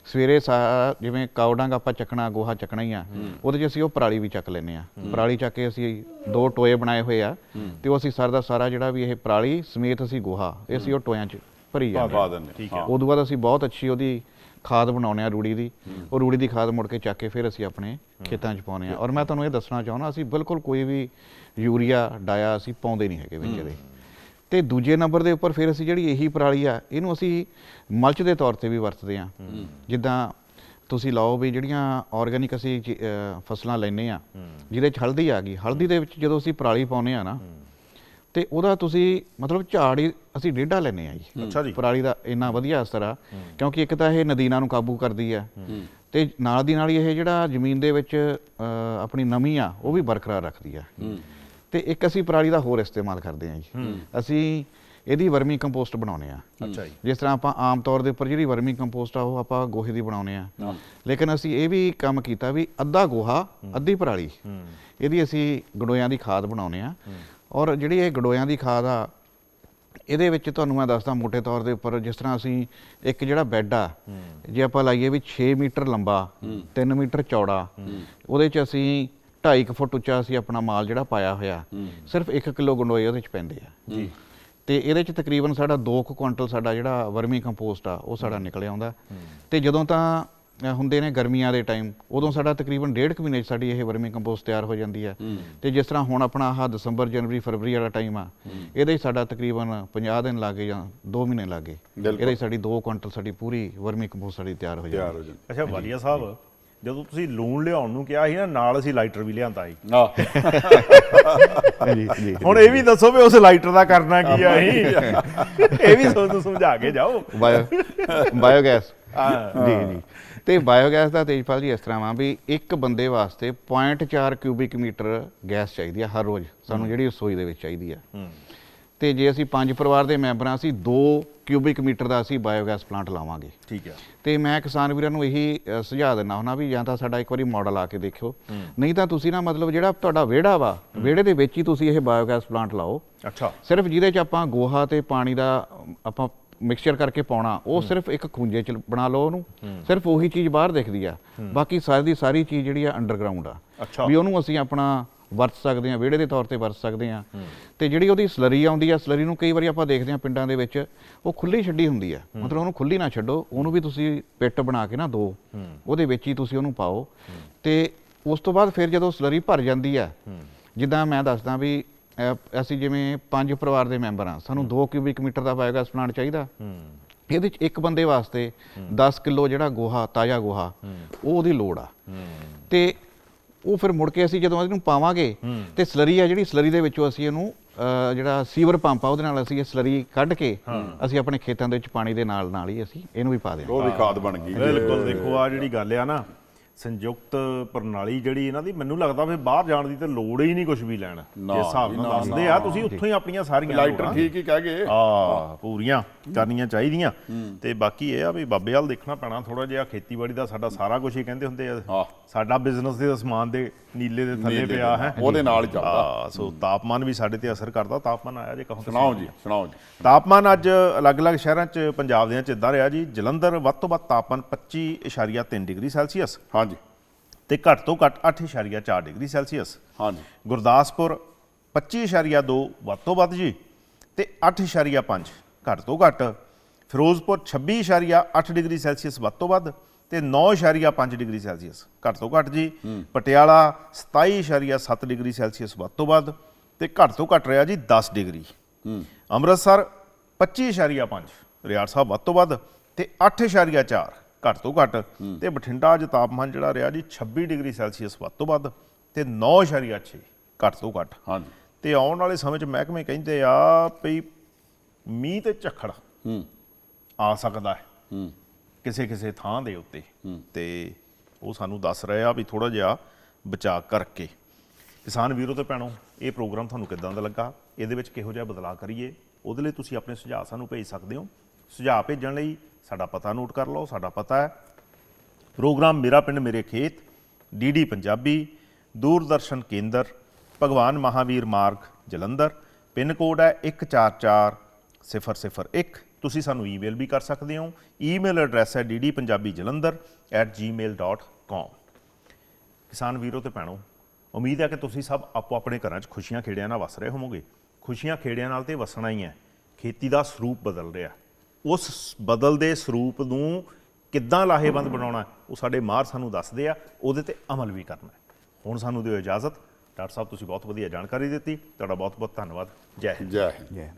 ਸਵੇਰੇ ਸਾ- ਜਿਵੇਂ ਕਾਉਡਾਂਗ ਆਪਾਂ ਚੱਕਣਾ ਗੋਹਾ ਚੱਕਣਾ ਹੀ ਆ ਉਹਦੇ 'ਚ ਅਸੀਂ ਉਹ ਪਰਾਲੀ ਵੀ ਚੱਕ ਲੈਨੇ ਆ ਪਰਾਲੀ ਚੱਕ ਕੇ ਅਸੀਂ ਦੋ ਟੋਏ ਬਣਾਏ ਹੋਏ ਆ ਤੇ ਉਹ ਅਸੀਂ ਸਾਰਾ ਦਾ ਸਾਰਾ ਜਿਹੜਾ ਵੀ ਇਹ ਪਰਾਲੀ ਸਮੇਤ ਅਸੀਂ ਗੋਹਾ ਇਹ ਅਸੀਂ ਉਹ ਟੋਇਆਂ 'ਚ ਭਰੀ ਜਾਂਦੇ ਪਾ ਦਿੰਦੇ ਠੀਕ ਹਾਂ। ਹੈ। ਉਦੋਂ ਬਾਅਦ ਅਸੀਂ ਬਹੁਤ ਅੱਛੀ ਉਹਦੀ ਖਾਦ ਬਣਾਉਂਦੇ ਆ ਰੂੜੀ ਦੀ। ਉਹ ਰੂੜੀ ਦੀ ਖਾਦ ਮੁੜ ਕੇ ਚੱਕ ਕੇ ਫਿਰ ਅਸੀਂ ਆਪਣੇ ਖੇਤਾਂ 'ਚ ਪਾਉਂਦੇ ਆ। ਔਰ ਮੈਂ ਤੁਹਾਨੂੰ ਇਹ ਦੱਸਣਾ ਚਾਹੁੰਦਾ ਅਸੀਂ ਬਿਲਕੁਲ ਕੋਈ ਵੀ ਯੂਰੀਆ ਡਾਇਆ ਅਸੀਂ ਪਾਉਂਦੇ ਨਹੀਂ ਹੈਗੇ ਵਿੱਚ ਇਹਦੇ। ਤੇ ਦੂਜੇ ਨੰਬਰ ਦੇ ਉੱਪਰ ਫਿਰ ਅਸੀਂ ਜਿਹੜੀ ਇਹੀ ਪਰਾਲੀ ਆ ਇਹਨੂੰ ਅਸੀਂ ਮਲਚ ਦੇ ਤੌਰ ਤੇ ਵੀ ਵਰਤਦੇ ਆ। ਜਿੱਦਾਂ ਤੁਸੀਂ ਲਾਓ ਵੀ ਜਿਹੜੀਆਂ ਆਰਗੈਨਿਕ ਅਸੀਂ ਫਸਲਾਂ ਲੈਨੇ ਆ ਜਿਹਦੇ 'ਚ ਹਲਦੀ ਆ ਗਈ ਹਲਦੀ ਦੇ ਵਿੱਚ ਜਦੋਂ ਅਸੀਂ ਪਰਾਲੀ ਪਾਉਂਦੇ ਆ ਨਾ ਤੇ ਉਹਦਾ ਤੁਸੀਂ ਮਤਲਬ ਝਾੜ ਹੀ ਅਸੀਂ ਡੇਢਾ ਲੈਨੇ ਆ ਜੀ। ਅੱਛਾ ਜੀ। ਪਰਾਲੀ ਦਾ ਇੰਨਾ ਵਧੀਆ ਅਸਰ ਆ ਕਿਉਂਕਿ ਇੱਕ ਤਾਂ ਇਹ ਨਦੀਨਾਂ ਨੂੰ ਕਾਬੂ ਕਰਦੀ ਆ। ਤੇ ਨਾਲ ਦੀ ਨਾਲ ਹੀ ਇਹ ਜਿਹੜਾ ਜ਼ਮੀਨ ਦੇ ਵਿੱਚ ਆਪਣੀ ਨਮੀ ਆ ਉਹ ਵੀ ਬਰਕਰਾਰ ਰੱਖਦੀ ਆ। ਤੇ ਇੱਕ ਅਸੀਂ ਪਰਾਲੀ ਦਾ ਹੋਰ ਇਸਤੇਮਾਲ ਕਰਦੇ ਆ ਜੀ। ਅਸੀਂ ਇਹਦੀ ਵਰਮੀ ਕੰਪੋਸਟ ਬਣਾਉਨੇ ਆ ਅੱਛਾ ਜੀ। ਜਿਸ ਤਰ੍ਹਾਂ ਆਪਾਂ ਆਮ ਤੌਰ ਦੇ ਉੱਪਰ ਜਿਹੜੀ ਵਰਮੀ ਕੰਪੋਸਟ ਆ ਉਹ ਆਪਾਂ ਗੋਹੇ ਦੀ ਬਣਾਉਨੇ ਆ ਲੇਕਿਨ ਅਸੀਂ ਇਹ ਵੀ ਕੰਮ ਕੀਤਾ ਵੀ ਅੱਧਾ ਗੋਹਾ ਅੱਧੀ ਪਰਾਲੀ। ਇਹਦੀ ਅਸੀਂ ਗਡੋਇਆਂ ਦੀ ਖਾਦ ਬਣਾਉਨੇ ਆ ਔਰ ਜਿਹੜੀ ਇਹ ਗਡੋਇਆਂ ਦੀ ਖਾਦ ਆ ਇਹਦੇ ਵਿੱਚ ਤੁਹਾਨੂੰ ਮੈਂ ਦੱਸਦਾ ਮੋٹے ਤੌਰ ਦੇ ਉੱਪਰ ਜਿਸ ਤਰ੍ਹਾਂ ਅਸੀਂ ਇੱਕ ਜਿਹੜਾ ਬੈੱਡ ਆ ਜੇ ਆਪਾਂ ਲਾਈਏ ਵੀ 6 ਮੀਟਰ ਲੰਬਾ 3 ਮੀਟਰ ਚੌੜਾ ਉਹਦੇ 'ਚ ਅਸੀਂ 2.5 ਫੁੱਟ ਉੱਚਾ ਅਸੀਂ ਆਪਣਾ ਮਾਲ ਜਿਹੜਾ ਪਾਇਆ ਹੋਇਆ ਸਿਰਫ 1 ਕਿਲੋ ਗੰਡੋਏ ਉਹਦੇ 'ਚ ਪੈਂਦੇ ਆ। ਜੀ। ਤੇ ਇਹਦੇ 'ਚ ਤਕਰੀਬਨ ਸਾਡਾ 2 ਕੁਇੰਟਲ ਸਾਡਾ ਜਿਹੜਾ ਵਰਮੀ ਕੰਪੋਸਟ ਆ ਉਹ ਸਾਡਾ ਨਿਕਲ ਆਉਂਦਾ। ਤੇ ਜਦੋਂ ਤਾਂ ਹੁੰਦੇ ਨੇ ਗਰਮੀਆਂ ਦੇ ਟਾਈਮ ਉਦੋਂ ਸਾਡਾ ਤਕਰੀਬਨ ਡੇਢ ਕੁ ਮਹੀਨੇ 'ਚ ਸਾਡੀ ਇਹ ਵਰਮੀ ਕੰਪੋਸਟ ਤਿਆਰ ਹੋ ਜਾਂਦੀ ਹੈ। ਤੇ ਜਿਸ ਤਰ੍ਹਾਂ ਹੁਣ ਆਪਣਾ ਆਹ ਦਸੰਬਰ ਜਨਵਰੀ ਫਰਵਰੀ ਵਾਲਾ ਟਾਈਮ ਆ ਇਹਦੇ ਸਾਡਾ ਤਕਰੀਬਨ 50 ਦਿਨ ਲੱਗੇ ਜਾਂ 2 ਮਹੀਨੇ ਲੱਗੇ। ਇਹਦੇ ਸਾਡੀ 2 ਕੁਇੰਟਲ ਸਾਡੀ ਪੂਰੀ ਵਰਮੀ ਕੰਪੋਸਟ ਸਾਡੀ ਤਿਆਰ ਹੋ ਜਾਂਦੀ ਹੋ। ਅੱਛਾ ਵਾਲੀਆ ਸਾਹਿਬ ਜਦੋਂ ਤੁਸੀਂ ਲੂਣ ਲਿਆਉਣ ਨੂੰ ਕਿਹਾ ਸੀ ਨਾ ਨਾਲ ਅਸੀਂ ਲਾਈਟਰ ਵੀ ਲਿਆਂਦਾ ਸੀ। ਜੀ ਜੀ ਹੁਣ ਇਹ ਵੀ ਦੱਸੋ ਵੀ ਉਸ ਲਾਈਟਰ ਦਾ ਕਰਨਾ ਕੀ ਆ ਅਸੀਂ। ਇਹ ਵੀ ਤੁਹਾਨੂੰ ਸਮਝਾ ਕੇ ਜਾਓ। ਬਾਇਓ ਬਾਇਓਗੈਸ ਜੀ ਜੀ। ਤੇ ਬਾਇਓਗੈਸ ਦਾ ਤੇਜਪਾਲ ਜੀ ਇਸ ਤਰ੍ਹਾਂ ਵਾ ਵੀ ਇੱਕ ਬੰਦੇ ਵਾਸਤੇ 0.4 ਕਿਊਬਿਕ ਮੀਟਰ ਗੈਸ ਚਾਹੀਦੀ ਆ ਹਰ ਰੋਜ਼। ਸਾਨੂੰ ਜਿਹੜੀ ਰਸੋਈ ਦੇ ਵਿੱਚ ਚਾਹੀਦੀ ਆ। ਤੇ ਜੇ ਅਸੀਂ ਪੰਜ ਪਰਿਵਾਰ ਦੇ ਮੈਂਬਰਾਂ ਅਸੀਂ 2 ਕਿਊਬਿਕ ਮੀਟਰ ਦਾ ਅਸੀਂ ਬਾਇਓਗੈਸ ਪਲਾਂਟ ਲਾਵਾਂਗੇ। ਠੀਕ ਹੈ ਤੇ ਮੈਂ ਕਿਸਾਨ ਵੀਰਾਂ ਨੂੰ ਇਹੀ ਸੁਝਾਅ ਦਿੰਦਾ ਹੁੰਦਾ ਵੀ ਜਾਂ ਤਾਂ ਸਾਡਾ ਇੱਕ ਵਾਰੀ ਮਾਡਲ ਆ ਕੇ ਦੇਖਿਓ। ਨਹੀਂ ਤਾਂ ਤੁਸੀਂ ਨਾ ਮਤਲਬ ਜਿਹੜਾ ਤੁਹਾਡਾ ਵਿਹੜਾ ਵਾ ਵਿਹੜੇ ਦੇ ਵਿੱਚ ਹੀ ਤੁਸੀਂ ਇਹ ਬਾਇਓਗੈਸ ਪਲਾਂਟ ਲਾਓ। ਅੱਛਾ। ਸਿਰਫ ਜਿਹਦੇ ਚ ਆਪਾਂ ਗੋਹਾ ਤੇ ਪਾਣੀ ਦਾ ਆਪਾਂ ਮਿਕਸਚਰ ਕਰਕੇ ਪਾਉਣਾ ਉਹ ਸਿਰਫ ਇੱਕ ਖੂੰਜੇ ਚ ਬਣਾ ਲਓ ਉਹਨੂੰ ਸਿਰਫ ਉਹੀ ਚੀਜ਼ ਬਾਹਰ ਦਿਖਦੀ ਆ। ਬਾਕੀ ਸਾਰੀ ਦੀ ਸਾਰੀ ਚੀਜ਼ ਜਿਹੜੀ ਆ ਅੰਡਰਗਰਾਉਂਡ ਆ। ਵੀ ਉਹਨੂੰ ਅਸੀਂ ਆਪਣਾ ਵਰਤ ਸਕਦੇ ਆ ਵਿਹੜੇ ਦੇ ਤੌਰ ਤੇ ਵਰਤ ਸਕਦੇ ਆ। ਤੇ ਜਿਹੜੀ ਉਹਦੀ ਸਲਰੀ ਆਉਂਦੀ ਆ ਸਲਰੀ ਨੂੰ ਕਈ ਵਾਰੀ ਆਪਾਂ ਦੇਖਦੇ ਆ ਪਿੰਡਾਂ ਦੇ ਵਿੱਚ ਉਹ ਖੁੱਲੀ ਛੱਡੀ ਹੁੰਦੀ ਆ। ਮਤਲਬ ਉਹਨੂੰ ਖੁੱਲੀ ਨਾ ਛੱਡੋ ਉਹਨੂੰ ਵੀ ਤੁਸੀਂ ਪਿੱਟ ਬਣਾ ਕੇ ਨਾ ਦੋ। ਉਹਦੇ ਵਿੱਚ ਹੀ ਤੁਸੀਂ ਉਹਨੂੰ ਪਾਓ। ਤੇ ਉਸ ਤੋਂ ਬਾਅਦ ਫਿਰ ਜਦੋਂ ਸਲਰੀ ਭਰ ਜਾਂਦੀ ਆ ਜਿੱਦਾਂ ਮੈਂ ਦੱਸਦਾ ਵੀ ਅਸੀਂ ਜਿਵੇਂ ਪੰਜ ਪਰਿਵਾਰ ਦੇ ਮੈਂਬਰ ਆ ਸਾਨੂੰ 2 ਕਿਊਬਿਕ ਮੀਟਰ ਦਾ ਬਾਇਓਗੈਸ ਪਲਾਂਟ ਚਾਹੀਦਾ। ਇਹਦੇ ਚ ਇੱਕ ਬੰਦੇ ਵਾਸਤੇ 10 ਕਿਲੋ ਜਿਹੜਾ ਗੋਹਾ ਤਾਜ਼ਾ ਗੋਹਾ ਉਹ ਉਹਦੀ ਲੋੜ ਆ। ਤੇ ਉਹ ਫਿਰ ਮੁੜ ਕੇ ਅਸੀਂ ਜਦੋਂ ਇਹਨੂੰ ਪਾਵਾਂਗੇ ਤੇ ਸਲਰੀ ਆ ਜਿਹੜੀ ਸਲਰੀ ਦੇ ਵਿੱਚੋਂ ਅਸੀਂ ਇਹਨੂੰ ਜਿਹੜਾ ਸੀਵਰ ਪੰਪ ਆ ਉਹਦੇ ਨਾਲ ਅਸੀਂ ਇਹ ਸਲਰੀ ਕੱਢ ਕੇ ਅਸੀਂ ਆਪਣੇ ਖੇਤਾਂ ਦੇ ਵਿੱਚ ਪਾਣੀ ਦੇ ਨਾਲ ਨਾਲ ਹੀ ਅਸੀਂ ਇਹਨੂੰ ਵੀ ਪਾ ਦਿਆਂਗੇ ਉਹ ਵੀ ਖਾਦ ਬਣ ਗਈ। ਬਿਲਕੁਲ ਦੇਖੋ ਆ ਜਿਹੜੀ ਗੱਲ ਆ ਨਾ ਸੰਯੁਕਤ ਪ੍ਰਣਾਲੀ ਜਿਹੜੀ ਇਹਨਾਂ ਦੀ ਮੈਨੂੰ ਲੱਗਦਾ ਵੀ ਬਾਹਰ ਜਾਣ ਦੀ ਤਾਂ ਲੋੜ ਹੀ ਨਹੀਂ ਕੁਝ ਵੀ ਲੈਣ। ਨਾ ਜੇ ਹਿਸਾਬ ਨਾਲ ਦੱਸਦੇ ਆ ਤੁਸੀਂ ਉੱਥੋਂ ਹੀ ਆਪਣੀਆਂ ਸਾਰੀਆਂ ਲਾਈਟਰ ਠੀਕ ਹੀ ਕਹਿ ਗਏ। ਆ ਪੂਰੀਆਂ ਕਰਨੀਆਂ ਚਾਹੀਦੀਆਂ। ਤੇ ਬਾਕੀ ਇਹ ਆ ਵੀ ਬਾਬੇ ਵਾਲ ਦੇਖਣਾ ਪੈਣਾ ਥੋੜਾ ਜਿਹਾ ਖੇਤੀਬਾੜੀ ਦਾ ਸਾਡਾ ਸਾਰਾ ਕੁਝ ਹੀ ਕਹਿੰਦੇ ਹੁੰਦੇ ਆ। ਸਾਡਾ ਬਿਜ਼ਨਸ ਦੇ ਅਸਮਾਨ ਦੇ ਨੀਲੇ ਦੇ ਥੱਲੇ ਪਿਆ ਹੈ। ਉਹਦੇ ਨਾਲ ਚੱਲਦਾ। ਸੋ ਤਾਪਮਾਨ ਵੀ ਸਾਡੇ ਤੇ ਅਸਰ ਕਰਦਾ। ਤਾਪਮਾਨ ਆਇਆ ਜੇ ਕਹੋ ਸੁਣਾਓ ਜੀ ਸੁਣਾਓ ਜੀ। ਤਾਪਮਾਨ ਅੱਜ ਅਲੱਗ-ਅਲੱਗ ਸ਼ਹਿਰਾਂ 'ਚ ਪੰਜਾਬ ਦੇ 'ਚ ਇਦਾਂ ਰਿਹਾ ਜੀ। ਜਲੰਧਰ ਵੱਧ ਤੋਂ ਵੱਧ ਤਾਪਮਾਨ 25.3 ਡਿਗਰੀ ਸੈਲਸੀਅਸ ਤੇ ਘੱਟ ਤੋਂ ਘੱਟ 8.4 ਡਿਗਰੀ ਸੈਲਸੀਅਸ। ਹਾਂਜੀ। ਗੁਰਦਾਸਪੁਰ 25.2 ਵੱਧ ਤੋਂ ਵੱਧ ਜੀ ਤੇ 8.5 ਘੱਟ ਤੋਂ ਘੱਟ। ਫਿਰੋਜ਼ਪੁਰ 26.8 ਡਿਗਰੀ ਸੈਲਸੀਅਸ ਵੱਧ ਤੋਂ ਵੱਧ ਤੇ 9.5 ਡਿਗਰੀ ਸੈਲਸੀਅਸ ਘੱਟ ਤੋਂ ਘੱਟ ਜੀ। ਪਟਿਆਲਾ 27.7 ਡਿਗਰੀ ਸੈਲਸੀਅਸ ਵੱਧ ਤੋਂ ਵੱਧ ਤੇ ਘੱਟ ਤੋਂ ਘੱਟ ਰਿਹਾ ਜੀ 10 ਡਿਗਰੀ। ਅੰਮ੍ਰਿਤਸਰ 25.5 ਰਿਆੜ ਸਾਹਿਬ ਵੱਧ ਤੋਂ ਵੱਧ ਤੇ 8.4 ਘੱਟ ਤੋਂ ਘੱਟ ਤੇ ਬਠਿੰਡਾ ਅੱਜ ਤਾਪਮਾਨ ਜਿਹੜਾ ਰਿਹਾ ਜੀ 26 ਡਿਗਰੀ ਸੈਲਸੀਅਸ ਵੱਧ ਤੋਂ ਵੱਧ ਤੇ 9.6 ਘੱਟ ਤੋਂ ਘੱਟ। ਹਾਂਜੀ। ਤੇ ਆਉਣ ਵਾਲੇ ਸਮੇਂ 'ਚ ਮਹਿਕਮੇ ਕਹਿੰਦੇ ਆ ਵੀ ਮੀਂਹ ਤੇ ਝੱਖੜ ਹੂੰ। ਆ ਸਕਦਾ ਹੈ। ਕਿਸੇ ਕਿਸੇ ਥਾਂ ਦੇ ਉੱਤੇ। ਤੇ ਉਹ ਸਾਨੂੰ ਦੱਸ ਰਹੇ ਆ ਵੀ ਥੋੜਾ ਜਿਹਾ ਬਚਾਅ ਕਰਕੇ। ਕਿਸਾਨ ਵੀਰੋ ਤੇ ਭੈਣੋ ਇਹ ਪ੍ਰੋਗਰਾਮ ਤੁਹਾਨੂੰ ਕਿੱਦਾਂ ਦਾ ਲੱਗਾ? ਇਹਦੇ ਵਿੱਚ ਕਿਹੋ ਜਿਹਾ ਬਦਲਾਅ ਕਰੀਏ? ਉਹਦੇ ਲਈ ਤੁਸੀਂ ਆਪਣੇ ਸੁਝਾਅ ਸਾਨੂੰ ਭੇਜ ਸਕਦੇ ਹੋ। ਸੁਝਾਅ ਭੇਜਣ ਲਈ ਸਾਡਾ ਪਤਾ ਨੋਟ ਕਰ ਲਓ, ਸਾਡਾ ਪਤਾ ਹੈ। ਪ੍ਰੋਗਰਾਮ ਮੇਰਾ ਪਿੰਡ, ਮੇਰੇ ਖੇਤ ਡੀਡੀ ਪੰਜਾਬੀ, ਦੂਰਦਰਸ਼ਨ ਕੇਂਦਰ, ਭਗਵਾਨ ਮਹਾਵੀਰ ਮਾਰਗ, ਜਲੰਧਰ, ਪਿੰਨ ਕੋਡ ਹੈ 144001 ਤੁਸੀਂ ਸਾਨੂੰ ਈਮੇਲ ਵੀ ਕਰ ਸਕਦੇ ਹੋ। ਈਮੇਲ ਐਡਰੈਸ ਹੈ ddpunjabijalandhar@gmail.com ਕਿਸਾਨ ਵੀਰੋ ਤੇ ਭੈਣੋ, ਉਮੀਦ ਹੈ ਕਿ ਤੁਸੀਂ ਸਭ ਆਪੋ ਆਪਣੇ ਘਰਾਂ 'ਚ ਖੁਸ਼ੀਆਂ ਖੇੜਿਆਂ ਨਾਲ ਵਸ ਰਹੇ ਹੋਵੋਗੇ। ਖੁਸ਼ੀਆਂ ਖੇੜਿਆਂ ਨਾਲ ਤੇ ਵਸਣਾ ਹੀ ਹੈ। ਖੇਤੀ ਦਾ ਸਰੂਪ ਬਦਲ ਰਿਹਾ। ਉਸ ਬਦਲਦੇ ਸਰੂਪ ਨੂੰ ਕਿੱਦਾਂ ਲਾਹੇਵੰਦ ਬਣਾਉਣਾ ਉਹ ਸਾਡੇ ਮਾਹਰ ਸਾਨੂੰ ਦੱਸਦੇ ਆ ਉਹਦੇ ਤੇ ਅਮਲ ਵੀ ਕਰਨਾ। ਹੁਣ ਸਾਨੂੰ ਦਿਓ ਇਜਾਜ਼ਤ। ਡਾਕਟਰ ਸਾਹਿਬ ਤੁਸੀਂ ਬਹੁਤ ਵਧੀਆ ਜਾਣਕਾਰੀ ਦਿੱਤੀ। ਤੁਹਾਡਾ ਬਹੁਤ ਬਹੁਤ ਧੰਨਵਾਦ। ਜੈ ਹਿੰਦ। ਜੈ ਹਿੰਦ। ਜੈ ਹਿੰਦ।